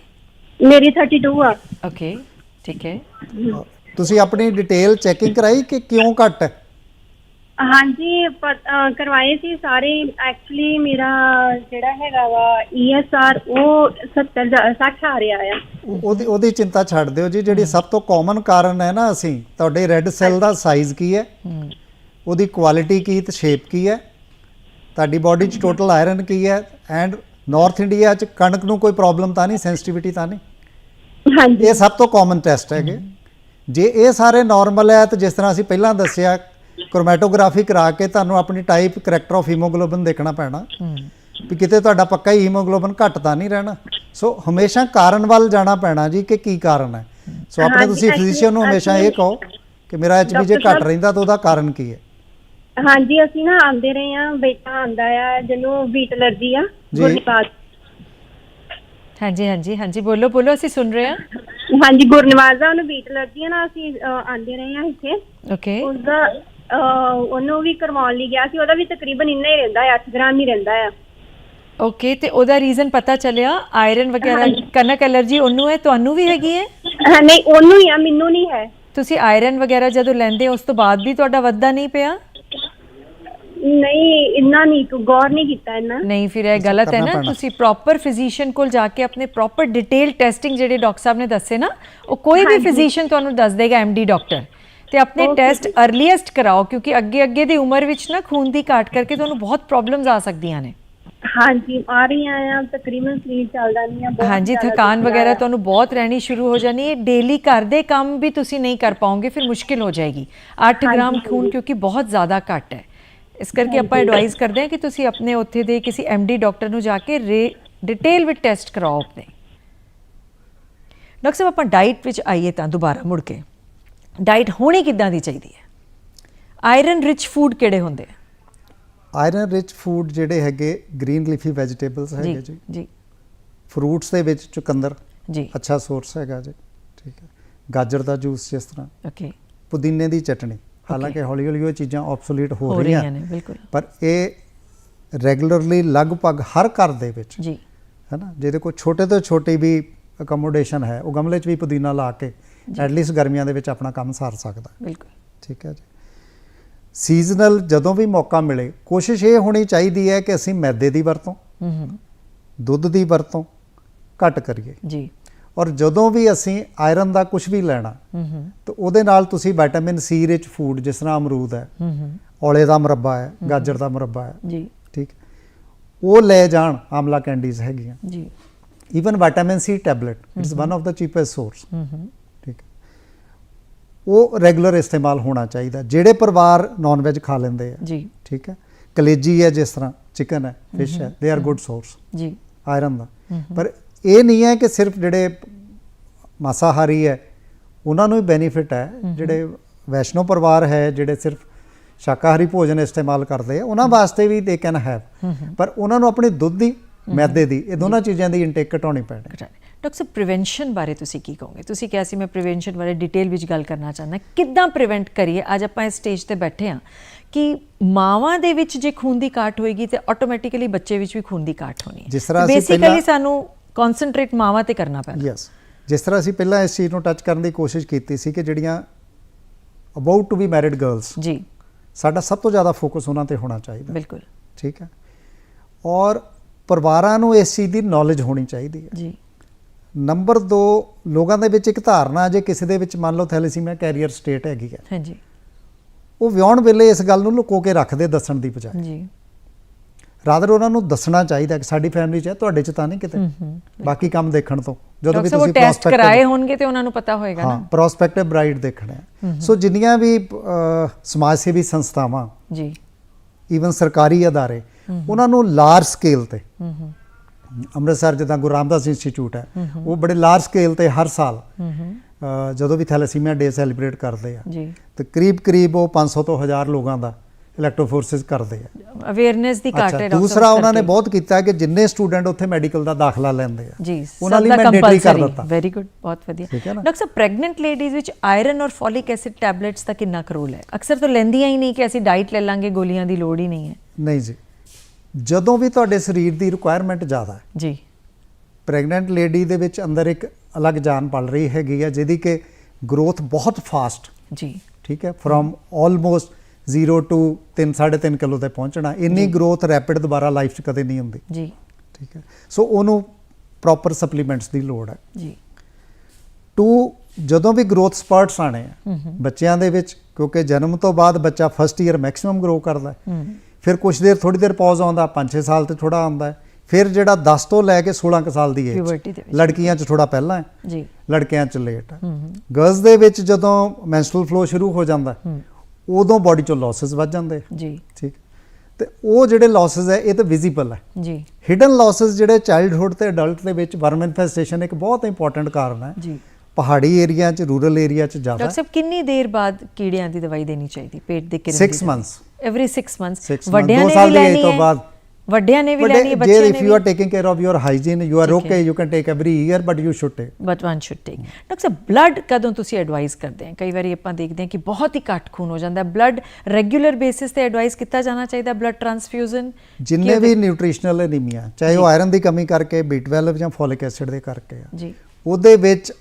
ਮੇਰੀ 32 ਆ। ਓਕੇ ਠੀਕ ਹੈ। ਤੁਸੀਂ ਆਪਣੀ ਡਿਟੇਲ ਚੈਕਿੰਗ ਕਰਾਈ ਕਿ ਕਿਉਂ ਘਟ? ਹੈ ਹਾਂਜੀ ਕਰਵਾਏ ਸੀ ਸਾਰੇ। ਐਕਚੁਅਲੀ ਮੇਰਾ ਜਿਹੜਾ ਹੈਗਾ ਵਾ ਈਐਸਆਰ ਉਹ 70 ਜਾ- 60 ਆ ਰਿਹਾ ਆ। ਉਹ- ਉਹਦੀ ਉਹਦੀ ਚਿੰਤਾ ਛੱਡ ਦਿਓ ਜੀ। ਜਿਹੜੀ ਸਭ ਤੋਂ ਕਾਮਨ ਕਾਰਨ ਹੈ ਨਾ ਅਸੀਂ ਤੁਹਾਡੇ ਰੈੱਡ ਸੈੱਲ ਦਾ ਸਾਈਜ਼ ਕੀ ਹੈ? ਉਹਦੀ ਕੁਆਲਿਟੀ ਕੀ ਤੇ ਸ਼ੇਪ ਕੀ ਹੈ? ਤੁਹਾਡੀ ਬਾਡੀ 'ਚ ਟੋਟਲ ਆਇਰਨ ਕੀ ਹੈ? ਐਂਡ ਨਾਰਥ ਇੰਡੀਆ 'ਚ ਕਣਕ ਨੂੰ ਕੋਈ ਪ੍ਰੋਬਲਮ ਤਾਂ ਨਹੀਂ ਸੈਂਸਿਟੀਵਿਟੀ ਤਾਂ ਨਹੀਂ? ਹਾਂਜੀ। ਇਹ ਸਭ ਤੋਂ ਕਾਮਨ ਟੈਸਟ ਹੈਗੇ। ਜੇ ਇਹ ਸਾਰੇ ਨਾਰਮਲ ਹੈ ਤਾਂ ਜਿਸ ਤਰ੍ਹਾਂ ਅਸੀਂ ਪਹਿਲਾਂ ਦੱਸਿਆ ਕ੍ਰੋਮੈਟੋਗ੍ਰਾਫੀ ਕਰਾ ਕੇ ਤੁਹਾਨੂੰ ਆਪਣੀ ਟਾਈਪ ਕਰੈਕਟਰ ਆਫ ਹੀਮੋਗਲੋਬਿਨ ਦੇਖਣਾ ਪੈਣਾ। ਵੀ ਕਿਤੇ ਤੁਹਾਡਾ ਪੱਕਾ ਹੀ ਹੀਮੋਗਲੋਬਿਨ ਘੱਟ ਤਾਂ ਨਹੀਂ ਰਹਿਣਾ। ਸੋ ਹਮੇਸ਼ਾ ਕਾਰਨ ਵੱਲ ਜਾਣਾ ਪੈਣਾ ਜੀ ਕਿ ਕੀ ਕਾਰਨ ਹੈ। ਸੋ ਆਪਣੇ ਤੁਸੀਂ ਫਿਜ਼ੀਸ਼ੀਅਨ ਨੂੰ ਹਮੇਸ਼ਾ ਇਹ ਕਹੋ ਕਿ ਮੇਰਾ ਐਚਬੀ ਜੇ ਘੱਟ ਰਹਿੰਦਾ ਤਾਂ ਉਹਦਾ ਕਾਰਨ ਕੀ ਹੈ? ਹਾਂਜੀ ਅਸੀਂ ਨਾ ਆਂਦੇ ਰਹੇ ਆ ਬੇਟਾ ਆਂਦਾ ਆ ਜਿਹਨੂੰ ਵੀਟ ਅਲਰਜੀ ਆ ਜੀ। ਗੁਰਨਿਵਾਸ ਹਾਂਜੀ ਹਾਂਜੀ ਹਾਂਜੀ ਬੋਲੋ ਬੋਲੋ ਅਸੀਂ ਸੁਣ ਰਹੇ ਹਾਂ। ਹਾਂਜੀ ਗੁਰਨਿਵਾਸ ਦਾ ਉਹਨੂੰ ਵੀਟ ਅਲਰਜੀ ਆ ਨਾ ਅਸੀਂ ਆਂਦੇ ਰਹੇ ਆ ਇੱਥੇ। ਓਕੇ। ਉਹਦਾ ਅਹ, ਉਹਨੂੰ ਵੀ ਕਰਵਾਉਣ ਲਈ ਗਿਆ ਸੀ ਉਹਦਾ ਵੀ ਤਕਰੀਬਨ ਇੰਨਾ ਹੀ ਰਹਿੰਦਾ ਹੈ 8 ਗ੍ਰਾਮ ਹੀ ਰਹਿੰਦਾ ਹੈ ਓਕੇ ਤੇ ਉਹਦਾ ਰੀਜ਼ਨ ਪਤਾ ਚੱਲਿਆ? ਆਇਰਨ ਵਗੈਰਾ ਕਣਕ ਐਲਰਜੀ ਉਹਨੂੰ ਹੈ ਤੁਹਾਨੂੰ ਵੀ ਹੈਗੀ ਹੈ? ਨਹੀਂ ਉਹਨੂੰ ਹੀ ਆ ਮੈਨੂੰ ਨਹੀਂ ਹੈ। ਤੁਸੀਂ ਆਇਰਨ ਵਗੈਰਾ ਜਦੋਂ ਲੈਂਦੇ ਹੋ ਉਸ ਤੋਂ ਬਾਅਦ ਵੀ ਤੁਹਾਡਾ ਵੱਧਦਾ ਨਹੀਂ ਪਿਆ? ਨਹੀਂ ਇੰਨਾ ਨਹੀਂ ਤੂੰ ਗੌਰ ਨਹੀਂ ਕੀਤਾ ਇੰਨਾ। ਨਹੀਂ ਫਿਰ ਇਹ ਗਲਤ ਹੈ ਨਾ। ਤੁਸੀਂ ਪ੍ਰੋਪਰ ਫਿਜ਼ੀਸ਼ੀਅਨ ਕੋਲ ਜਾ ਕੇ ਆਪਣੇ ਪ੍ਰੋਪਰ ਡਿਟੇਲ ਟੈਸਟਿੰਗ ਜਿਹੜੇ ਡਾਕਟਰ ਸਾਹਿਬ ਨੇ ਦੱਸੇ ਨਾ ਉਹ ਕੋਈ ਵੀ ਫਿਜ਼ੀਸ਼ੀਅਨ ਤੁਹਾਨੂੰ ਦੱਸ ਦੇਗਾ ਐਮਡੀ ਡਾਕਟਰ ਤੇ ਆਪਣੇ ਟੈਸਟ अर्ਲੀਐਸਟ ਕਰਾਓ ਕਿਉਂਕਿ ਅੱਗੇ ਅੱਗੇ ਦੀ ਉਮਰ ਵਿੱਚ ਨਾ ਖੂਨ ਦੀ ਘਾਟ ਕਰਕੇ ਤੁਹਾਨੂੰ ਬਹੁਤ ਪ੍ਰੋਬਲਮਸ ਆ ਸਕਦੀਆਂ ਨੇ। ਹਾਂਜੀ ਆ ਰਹੀਆਂ ਆ ਤਕਰੀਬਨ ਸਰੀਰ ਚੱਲਦਾ ਨਹੀਂ ਆ ਬਹੁਤ ਹਾਂਜੀ ਥਕਾਨ ਵਗੈਰਾ। ਤੁਹਾਨੂੰ ਬਹੁਤ ਰਹਿਣੀ ਸ਼ੁਰੂ ਹੋ ਜਾਣੀ ਹੈ। ਡੇਲੀ ਘਰ ਦੇ ਕੰਮ ਵੀ ਤੁਸੀਂ ਨਹੀਂ ਕਰ ਪਾਓਗੇ ਫਿਰ ਮੁਸ਼ਕਿਲ ਹੋ ਜਾਏਗੀ। 8 ਗ੍ਰਾਮ ਖੂਨ ਕਿਉਂਕਿ ਬਹੁਤ ਜ਼ਿਆਦਾ ਘੱਟ ਹੈ। ਇਸ ਕਰਕੇ ਆਪਾਂ ਐਡਵਾਈਸ ਕਰਦੇ ਹਾਂ ਕਿ ਤੁਸੀਂ ਆਪਣੇ ਉੱਥੇ ਦੇ ਕਿਸੇ ਐਮਡੀ ਡਾਕਟਰ ਨੂੰ ਜਾ ਕੇ ਡਿਟੇਲ ਵਿੱਚ ਟੈਸਟ ਕਰਾਓ ਆਪਣੇ। ਡਾਕਟਰ ਸਾਹਿਬ ਆਪਾਂ ਡਾਈਟ ਵਿੱਚ ਆਈਏ ਤਾਂ ਦੁਬਾਰਾ ਮੁੜ ਕੇ। ਡਾਈਟ ਹੋਣੀ ਕਿੱਦਾਂ ਦੀ ਚਾਹੀਦੀ ਹੈ? ਆਇਰਨ ਰਿਚ ਫੂਡ ਕਿਹੜੇ ਹੁੰਦੇ ਆ? ਆਇਰਨ ਰਿਚ ਫੂਡ ਜਿਹੜੇ ਹੈਗੇ ਗ੍ਰੀਨ ਲੀਫੀ ਵੈਜੀਟੇਬਲਸ ਹੈਗੇ ਜੀ। ਜੀ। ਜੀ ਫਰੂਟਸ ਦੇ ਵਿੱਚ ਚੁਕੰਦਰ। ਜੀ। ਅੱਛਾ ਸੋਰਸ ਹੈਗਾ ਜੀ। ਠੀਕ ਹੈ। ਗਾਜਰ ਦਾ ਜੂਸ ਜਿਸ ਤਰ੍ਹਾਂ। ਓਕੇ ਪੁਦੀਨੇ ਦੀ ਚਟਣੀ ਹਾਲਾਂਕਿ ਹੌਲੀ ਹੌਲੀ ਉਹ ਚੀਜ਼ਾਂ ਆਬਸੋਲੀਟ ਹੋ ਰਹੀਆਂ ਨੇ। ਬਿਲਕੁਲ। ਪਰ ਇਹ ਰੈਗੂਲਰਲੀ ਲਗਭਗ ਹਰ ਘਰ ਦੇ ਵਿੱਚ ਜੀ। ਹੈ ਨਾ ਜਿਹਦੇ ਕੋਈ ਛੋਟੇ ਤੋਂ ਛੋਟੀ ਵੀ ਅਕਮੋਡੇਸ਼ਨ ਹੈ ਉਹ ਗਮਲੇ 'ਚ ਵੀ ਪੁਦੀਨਾ ਲਾ ਕੇ ਐਟਲੀਸਟ ਗਰਮੀਆਂ ਦੇ ਵਿੱਚ ਆਪਣਾ ਕੰਮ ਸਾਰ ਸਕਦਾ। ਬਿਲਕੁਲ। ਠੀਕ ਹੈ ਜੀ। ਸੀਜ਼ਨਲ ਜਦੋਂ ਵੀ ਮੌਕਾ ਮਿਲੇ ਕੋਸ਼ਿਸ਼ ਇਹ ਹੋਣੀ ਚਾਹੀਦੀ ਹੈ ਕਿ ਅਸੀਂ ਮੈਦੇ ਦੀ ਵਰਤੋਂ ਹੂੰ ਹੂੰ। ਦੁੱਧ ਦੀ ਵਰਤੋਂ ਘੱਟ ਕਰੀਏ। ਜੀ। ਔਰ ਜਦੋਂ ਵੀ ਅਸੀਂ ਆਇਰਨ ਦਾ ਕੁਝ ਵੀ ਲੈਣਾ ਤਾਂ ਉਹਦੇ ਨਾਲ ਤੁਸੀਂ ਵਿਟਾਮਿਨ ਸੀ ਰਿਚ ਫੂਡ ਜਿਸ ਤਰ੍ਹਾਂ ਅਮਰੂਦ ਹੈ ਔਲੇ ਦਾ ਮੁਰੱਬਾ ਹੈ ਗਾਜਰ ਦਾ ਮੁਰੱਬਾ ਹੈ ਜੀ। ਠੀਕ? ਉਹ ਲੈ ਜਾਣ ਆਮਲਾ ਕੈਂਡੀਜ਼ ਹੈਗੀਆਂ। ਜੀ। Even vitamin C tablet it's one of the cheapest source ਠੀਕ। ਉਹ ਰੈਗੂਲਰ ਇਸਤੇਮਾਲ ਹੋਣਾ ਚਾਹੀਦਾ ਜਿਹੜੇ ਪਰਿਵਾਰ ਨਾਨ ਵੈਜ ਖਾ ਲੈਂਦੇ ਆ। ਜੀ। ਠੀਕ ਹੈ? ਕਲੇਜੀ ਹੈ ਜਿਸ ਤਰ੍ਹਾਂ ਚਿਕਨ ਹੈ ਫਿਸ਼ ਹੈ ਦੇ ਆਰ ਗੁੱਡ ਸੋਰਸ ਜੀ। ਆਇਰਨ ਦਾ। ਪਰ ਇਹ ਨਹੀਂ ਹੈ ਕਿ ਸਿਰਫ ਜਿਹੜੇ ਮਾਸਾਹਾਰੀ ਹੈ ਉਹਨਾਂ ਨੂੰ ਹੀ ਬੈਨੀਫਿਟ ਹੈ ਜਿਹੜੇ ਵੈਸ਼ਨੋ ਪਰਿਵਾਰ ਹੈ ਜਿਹੜੇ ਸਿਰਫ ਸ਼ਾਕਾਹਾਰੀ ਭੋਜਨ ਇਸਤੇਮਾਲ ਕਰਦੇ ਆ ਉਹਨਾਂ ਵਾਸਤੇ ਵੀ ਦੇ ਕੈਨ ਹੈਵ ਪਰ ਉਹਨਾਂ ਨੂੰ ਆਪਣੀ ਦੁੱਧ ਦੀ ਮੈਦੇ ਦੀ ਇਹ ਦੋਨਾਂ ਚੀਜ਼ਾਂ ਦੀ ਇਨਟੇਕ ਘਟਾਉਣੀ ਪੈਣੀ। ਡਾਕਟਰ ਸਾਹਿਬ ਪ੍ਰੀਵੈਂਸ਼ਨ ਬਾਰੇ ਤੁਸੀਂ ਕੀ ਕਹੋਗੇ? ਤੁਸੀਂ ਕਿਹਾ ਸੀ ਮੈਂ ਪ੍ਰੀਵੈਂਸ਼ਨ ਬਾਰੇ ਡਿਟੇਲ ਵਿੱਚ ਗੱਲ ਕਰਨਾ ਚਾਹੁੰਦਾ। ਕਿੱਦਾਂ ਪ੍ਰੀਵੈਂਟ ਕਰੀਏ? ਅੱਜ ਆਪਾਂ ਇਸ ਸਟੇਜ ਤੇ ਬੈਠੇ ਹਾਂ ਕਿ ਮਾਵਾਂ ਦੇ ਵਿੱਚ ਜੇ ਖੂਨ ਦੀ ਘਾਟ ਹੋਏਗੀ ਤੇ ਆਟੋਮੈਟਿਕਲੀ ਬੱਚੇ ਵਿੱਚ ਵੀ ਖੂਨ ਦੀ ਘਾਟ ਹੋਣੀ ਹੈ। ਜਿਸ ਤਰ੍ਹਾਂ ਅਸੀਂ ਬੇਸਿਕਲੀ ਸਾਨੂੰ ਕਨਸੈਂਟਰੇਟ ਮਾਵਾਂ ਤੇ ਕਰਨਾ ਪੈਣਾ ਯੈਸ ਜਿਸ ਤਰ੍ਹਾਂ ਅਸੀਂ ਪਹਿਲਾਂ ਇਸ ਚੀਜ਼ ਨੂੰ ਟੱਚ ਕਰਨ ਦੀ ਕੋਸ਼ਿਸ਼ ਕੀਤੀ ਸੀ ਕਿ ਜਿਹੜੀਆਂ about to be married girls ਜੀ। ਸਾਡਾ ਸਭ ਤੋਂ ਜ਼ਿਆਦਾ ਫੋਕਸ ਉਹਨਾਂ ਤੇ ਹੋਣਾ ਚਾਹੀਦਾ। ਬਿਲਕੁਲ। ਠੀਕ ਹੈ। ਔਰ ਪਰਿਵਾਰਾਂ ਨੂੰ ਇਸ ਚੀਜ਼ ਦੀ ਨੌਲੇਜ ਹੋਣੀ ਚਾਹੀਦੀ ਹੈ। ਜੀ। ਨੰਬਰ 2 ਲੋਕਾਂ ਦੇ ਵਿੱਚ ਇੱਕ ਧਾਰਨਾ ਜੇ ਕਿਸੇ ਦੇ ਵਿੱਚ ਮੰਨ ਲਓ ਥੈਲੇਸੀਮੀਆ ਕੈਰੀਅਰ ਸਟੇਟ ਹੈਗੀ ਹੈ। ਹਾਂਜੀ। ਉਹ ਵਿਆਹਣ ਵੇਲੇ ਇਸ ਗੱਲ ਨੂੰ ਲੁਕੋ ਕੇ ਰੱਖਦੇ ਦੱਸਣ ਦੀ ਬਜਾਏ। ਜੀ। ਰਾਦਰ ਉਹਨਾਂ ਨੂੰ ਦੱਸਣਾ ਚਾਹੀਦਾ ਕਿ ਸਾਡੀ ਫੈਮਿਲੀ 'ਚ ਹੈ ਤੁਹਾਡੇ 'ਚ ਤਾਂ ਨਹੀਂ ਕਿਤੇ। ਹੂੰ ਹੂੰ ਬਾਕੀ ਕੰਮ ਦੇਖਣ ਤੋਂ। ਜਦੋਂ ਵੀ ਤੁਸੀਂ ਟੈਸਟ prospective- ਕਰਾਏ ਹੋਣਗੇ ਤੇ ਉਹਨਾਂ ਨੂੰ ਪਤਾ ਹੋਏਗਾ ਹਾਂ ਨਾ ਪ੍ਰੋਸਪੈਕਟਿਵ ਬ੍ਰਾਈਡ ਦੇਖਣਾ ਹੈ। ਸੋ ਜਿੰਨੀਆਂ ਵੀ ਸਮਾਜ ਸੇਵੀ ਸੰਸਥਾਵਾਂ ਜੀ। ਈਵਨ ਸਰਕਾਰੀ ਅਦਾਰੇ ਉਹਨਾਂ ਨੂੰ ਲਾਰਜ ਸਕੇਲ ਤੇ ਹੂੰ ਹੂੰ ਅੰਮ੍ਰਿਤਸਰ ਜਿੱਦਾਂ ਗੁਰੂ ਰਾਮਦਾਸ ਇੰਸਟੀਚਿਊਟ ਹੈ ਉਹ ਬੜੇ ਲਾਰਜ ਸਕੇਲ ਤੇ ਹਰ ਸਾਲ ਹੂੰ ਹੂੰ ਜਦੋਂ ਵੀ ਥੈਲੇਸੀਮੀਆ ਡੇ ਸੈਲੀਬ੍ਰੇਟ ਕਰਦੇ ਆ ਜੀ। ਤੇ ਕਰੀਬ ਕਰੀਬ ਉਹ 500 ਤੋਂ 1000 ਲੋਕਾਂ ਦਾ ਇਲੈਕਟ੍ਰੋਫੋਰਸਿਸ ਕਰਦੇ ਆ। ਅਵੇਅਰਨੈਸ ਦੀ ਘਾਟ ਹੈ ਡਾਕਟਰ ਦੂਸਰਾ ਉਹਨਾਂ ਨੇ। ਬਹੁਤ ਕੀਤਾ ਕਿ ਜਿੰਨੇ ਸਟੂਡੈਂਟ ਉੱਥੇ ਮੈਡੀਕਲ ਦਾ ਦਾਖਲਾ ਲੈਂਦੇ ਆ ਜੀ ਉਹਨਾਂ ਲਈ ਮੈਂਡੇਟਰੀ ਕਰ ਦਿੱਤਾ। ਵੈਰੀ ਗੁੱਡ ਬਹੁਤ ਵਧੀਆ? ਡਾਕਟਰ ਸਾਹਿਬ ਪ੍ਰੈਗਨੈਂਟ ਲੇਡੀਜ਼ ਵਿੱਚ ਆਇਰਨ ਔਰ ਫੋਲਿਕ ਐਸਿਡ ਟੈਬਲੇਟਸ ਦਾ ਕਿੰਨਾ ਕੁ ਰੋਲ ਹੈ? ਅਕਸਰ ਤਾਂ ਲੈਂਦੀਆਂ ਹੀ ਨਹੀਂ ਕਿ ਅਸੀਂ ਡਾਈਟ ਲੈ ਲਾਂਗੇ ਗੋਲੀਆਂ ਦੀ ਲੋੜ ਹੀ ਨਹੀਂ ਹੈ। ਨਹੀਂ ਜੀ। ਜਦੋਂ ਵੀ ਤੁਹਾਡੇ ਸਰੀਰ ਦੀ ਰਿਕੁਆਇਰਮੈਂਟ ਜ਼ਿਆਦਾ ਹੈ ਜੀ। ਪ੍ਰੈਗਨੈਂਟ ਲੇਡੀ ਦੇ ਵਿੱਚ ਅੰਦਰ ਇੱਕ ਅਲੱਗ ਜਾਨ ਪਲ ਰਹੀ ਹੈਗੀ ਹੈ ਜਿਹਦੀ ਕਿ ਗਰੋਥ ਬਹੁਤ ਫਾਸਟ ਜੀ। ਠੀਕ ਹੈ ਫਰੋਮ ਆਲਮੋਸਟ 0 ਟੂ 3 3.5 ਕਿਲੋ ਤੇ ਪਹੁੰਚਣਾ। ਇੰਨੀ ਗਰੋਥ ਰੈਪਿਡ ਦੁਬਾਰਾ ਲਾਈਫ 'ਚ ਕਦੇ ਨਹੀਂ ਹੁੰਦੀ। ਜੀ। ਠੀਕ ਹੈ। ਸੋ ਉਹਨੂੰ ਪ੍ਰੋਪਰ ਸਪਲੀਮੈਂਟਸ ਦੀ ਲੋੜ ਹੈ। ਜੀ। ਟੂ ਜਦੋਂ ਵੀ ਗਰੋਥ ਸਪਰਟਸ ਆਣੇ ਆ ਬੱਚਿਆਂ ਦੇ ਵਿੱਚ ਕਿਉਂਕਿ ਜਨਮ ਤੋਂ ਬਾਅਦ ਬੱਚਾ ਫਸਟ ਈਅਰ ਮੈਕਸਿਮਮ ਗਰੋ ਕਰਦਾ ਹੈ। ਹੂੰ। ਫਿਰ ਕੁਝ ਦੇਰ ਥੋੜੀ ਦੇਰ ਪੌਜ਼ ਆਉਂਦਾ 5-6 ਸਾਲ ਤੇ ਥੋੜਾ ਆਉਂਦਾ ਹੈ। ਫਿਰ ਜਿਹੜਾ 10 ਤੋਂ ਲੈ ਕੇ 16 ਕੁ ਸਾਲ ਦੀ ਏਜ ਵਿੱਚ। ਲੜਕੀਆਂ 'ਚ ਥੋੜਾ ਪਹਿਲਾਂ ਹੈ। ਜੀ। ਲੜਕਿਆਂ 'ਚ ਲੇਟ ਹੈ। ਹੂੰ ਹੂੰ। ਗਰਲਸ ਦੇ ਵਿੱਚ ਜਦੋਂ ਮੈਂਸਟਰਲ ਫਲੋ ਸ਼ੁਰੂ ਹੋ ਜਾਂਦਾ ਹੈ, ਹੂੰ। ਉਦੋਂ ਬਾਡੀ 'ਚੋਂ ਲਾਸਸ ਵੱਧ ਜਾਂਦੇ ਜੀ। ਠੀਕ। ਤੇ ਉਹ ਜਿਹੜੇ ਲਾਸਸ ਹੈ ਇਹ ਤਾਂ ਵਿਜ਼ੀਬਲ ਹੈ ਜੀ। ਹਿਡਨ ਲਾਸਸ ਜਿਹੜੇ ਚਾਈਲਡਹੁੱਡ ਤੇ ਅਡਲਟ ਦੇ ਵਿੱਚ ਵਰਮ ਇਨਫੈਸਟੇਸ਼ਨ ਇੱਕ ਬਹੁਤ ਇੰਪੋਰਟੈਂਟ ਕਾਰਨ ਹੈ ਜੀ। ਪਹਾੜੀ ਏਰੀਆ 'ਚ ਰੂਰਲ ਏਰੀਆ 'ਚ ਜ਼ਿਆਦਾ। ਡਾਕਟਰ ਸਾਹਿਬ ਕਿੰਨੀ ਦੇਰ ਬਾਅਦ ਕੀੜਿਆਂ ਦੀ ਦਵਾਈ ਦੇਣੀ ਚਾਹੀਦੀ? ਪੇਟ ਦੇ ਕਿਰਨ 6 ਮੰਥs ਐਵਰੀ 6 ਮੰਥਸ ਵੱਡਿਆਂ ਦੋ ਨੇ ਸਾਲ ਵੀ ਦੀ age ਲੈਣੀ ਤੋਂ ਹੈ। ਬਾਅਦ। ਵੱਡਿਆਂ ਨੇ ਵੀ ਲੈਣੀ ਹੈ ਜੇ ਬੱਚਿਆਂ ਨੇ ਵੀ। taking care of your hygiene you are ਠੀਕ ਹੈ। okay you can take every year but you should take. But one should take doctor sahib blood ਕਦੋਂ ਤੁਸੀਂ ਐਡਵਾਈਸ ਕਰਦੇ ਆ? ਕਈ ਵਾਰੀ ਆਪਾਂ ਦੇਖਦੇ ਹਾਂ ਕਿ ਬਹੁਤ ਹੀ ਘੱਟ ਖੂਨ ਹੋ ਜਾਂਦਾ। ਹੈ ਬਲੱਡ ਰੈਗੂਲਰ ਬੇਸਿਸ ਤੇ ਐਡਵਾਈਸ ਕੀਤਾ ਜਾਣਾ ਚਾਹੀਦਾ ਬਲੱਡ ਟ੍ਰਾਂਸਫਿਊਜ਼ਨ ਜਿੰਨੇ ਵੀ ਨਿਊਟ੍ਰੀਸ਼ਨਲ ਐਨੀਮੀਆ ਚਾਹੇ ਉਹ ਆਇਰਨ ਦੀ ਕਮੀ ਕਰਕੇ B12 ਜਾਂ ਫੋਲਿਕ ਐਸਿਡ ਦੇ ਕਰਕੇ ਆ ਜੀ। ਉਹਦੇ ਵਿੱਚ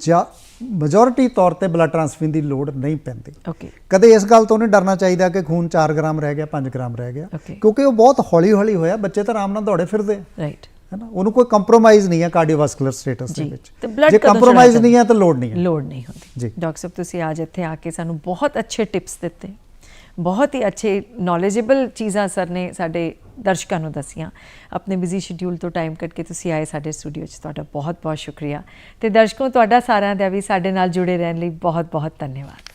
ਜਾਂ ਮੈਜੋਰਿਟੀ ਤੌਰ ਤੇ ਬਲੱਡ ਟ੍ਰਾਂਸਫਿਊਜ਼ਨ ਦੀ ਲੋੜ ਨਹੀਂ ਪੈਂਦੀ। ਓਕੇ ਕਦੇ ਇਸ ਗੱਲ ਤੋਂ ਨਹੀਂ ਡਰਨਾ ਚਾਹੀਦਾ ਕਿ ਖੂਨ 4 ਗ੍ਰਾਮ ਰਹਿ ਗਿਆ 5 ਗ੍ਰਾਮ ਰਹਿ ਗਿਆ. ਕਿਉਂਕਿ ਉਹ ਬਹੁਤ ਹੌਲੀ ਹੌਲੀ ਹੋਇਆ ਬੱਚੇ ਤਾਂ ਆਰਾਮ ਨਾਲ ਦੌੜੇ ਫਿਰਦੇ। ਰਾਈਟ ਹੈ ਨਾ ਉਹਨੂੰ ਕੋਈ ਕੰਪਰੋਮਾਈਜ਼ ਨਹੀਂ ਹੈ ਕਾਰਡੀਓਵਾਸਕੂਲਰ ਸਟੇਟਸ ਦੇ ਵਿੱਚ। ਜੇ ਕੰਪਰੋਮਾਈਜ਼ ਨਹੀਂ ਹੈ ਤਾਂ ਲੋੜ ਨਹੀਂ ਹੈ। ਲੋੜ ਨਹੀਂ ਹੁੰਦੀ। ਜੀ। ਡਾਕਟਰ ਸਾਹਿਬ ਤੁਸੀਂ ਅੱਜ ਇੱਥੇ ਆ ਕੇ ਸਾਨੂੰ ਬਹੁਤ ਅੱਛੇ ਟਿਪਸ ਦਿੱਤੇ। ਬਹੁਤ ਹੀ ਅੱਛੇ ਨੌਲੇਜੇਬਲ ਚੀਜ਼ਾਂ ਸਰ ਨੇ ਸਾਡੇ ਦਰਸ਼ਕਾਂ ਨੂੰ ਦੱਸੀਆਂ। ਆਪਣੇ ਬਿਜ਼ੀ ਸ਼ਡਿਊਲ ਤੋਂ ਟਾਈਮ ਕੱਢ ਕੇ ਤੁਸੀਂ ਆਏ ਸਾਡੇ ਸਟੂਡੀਓ 'ਚ, ਤੁਹਾਡਾ ਬਹੁਤ ਬਹੁਤ ਸ਼ੁਕਰੀਆ। ਤੇ ਦਰਸ਼ਕੋ, ਤੁਹਾਡਾ ਸਾਰਿਆਂ ਦਾ ਵੀ ਸਾਡੇ ਨਾਲ ਜੁੜੇ ਰਹਿਣ ਲਈ ਬਹੁਤ ਬਹੁਤ ਧੰਨਵਾਦ।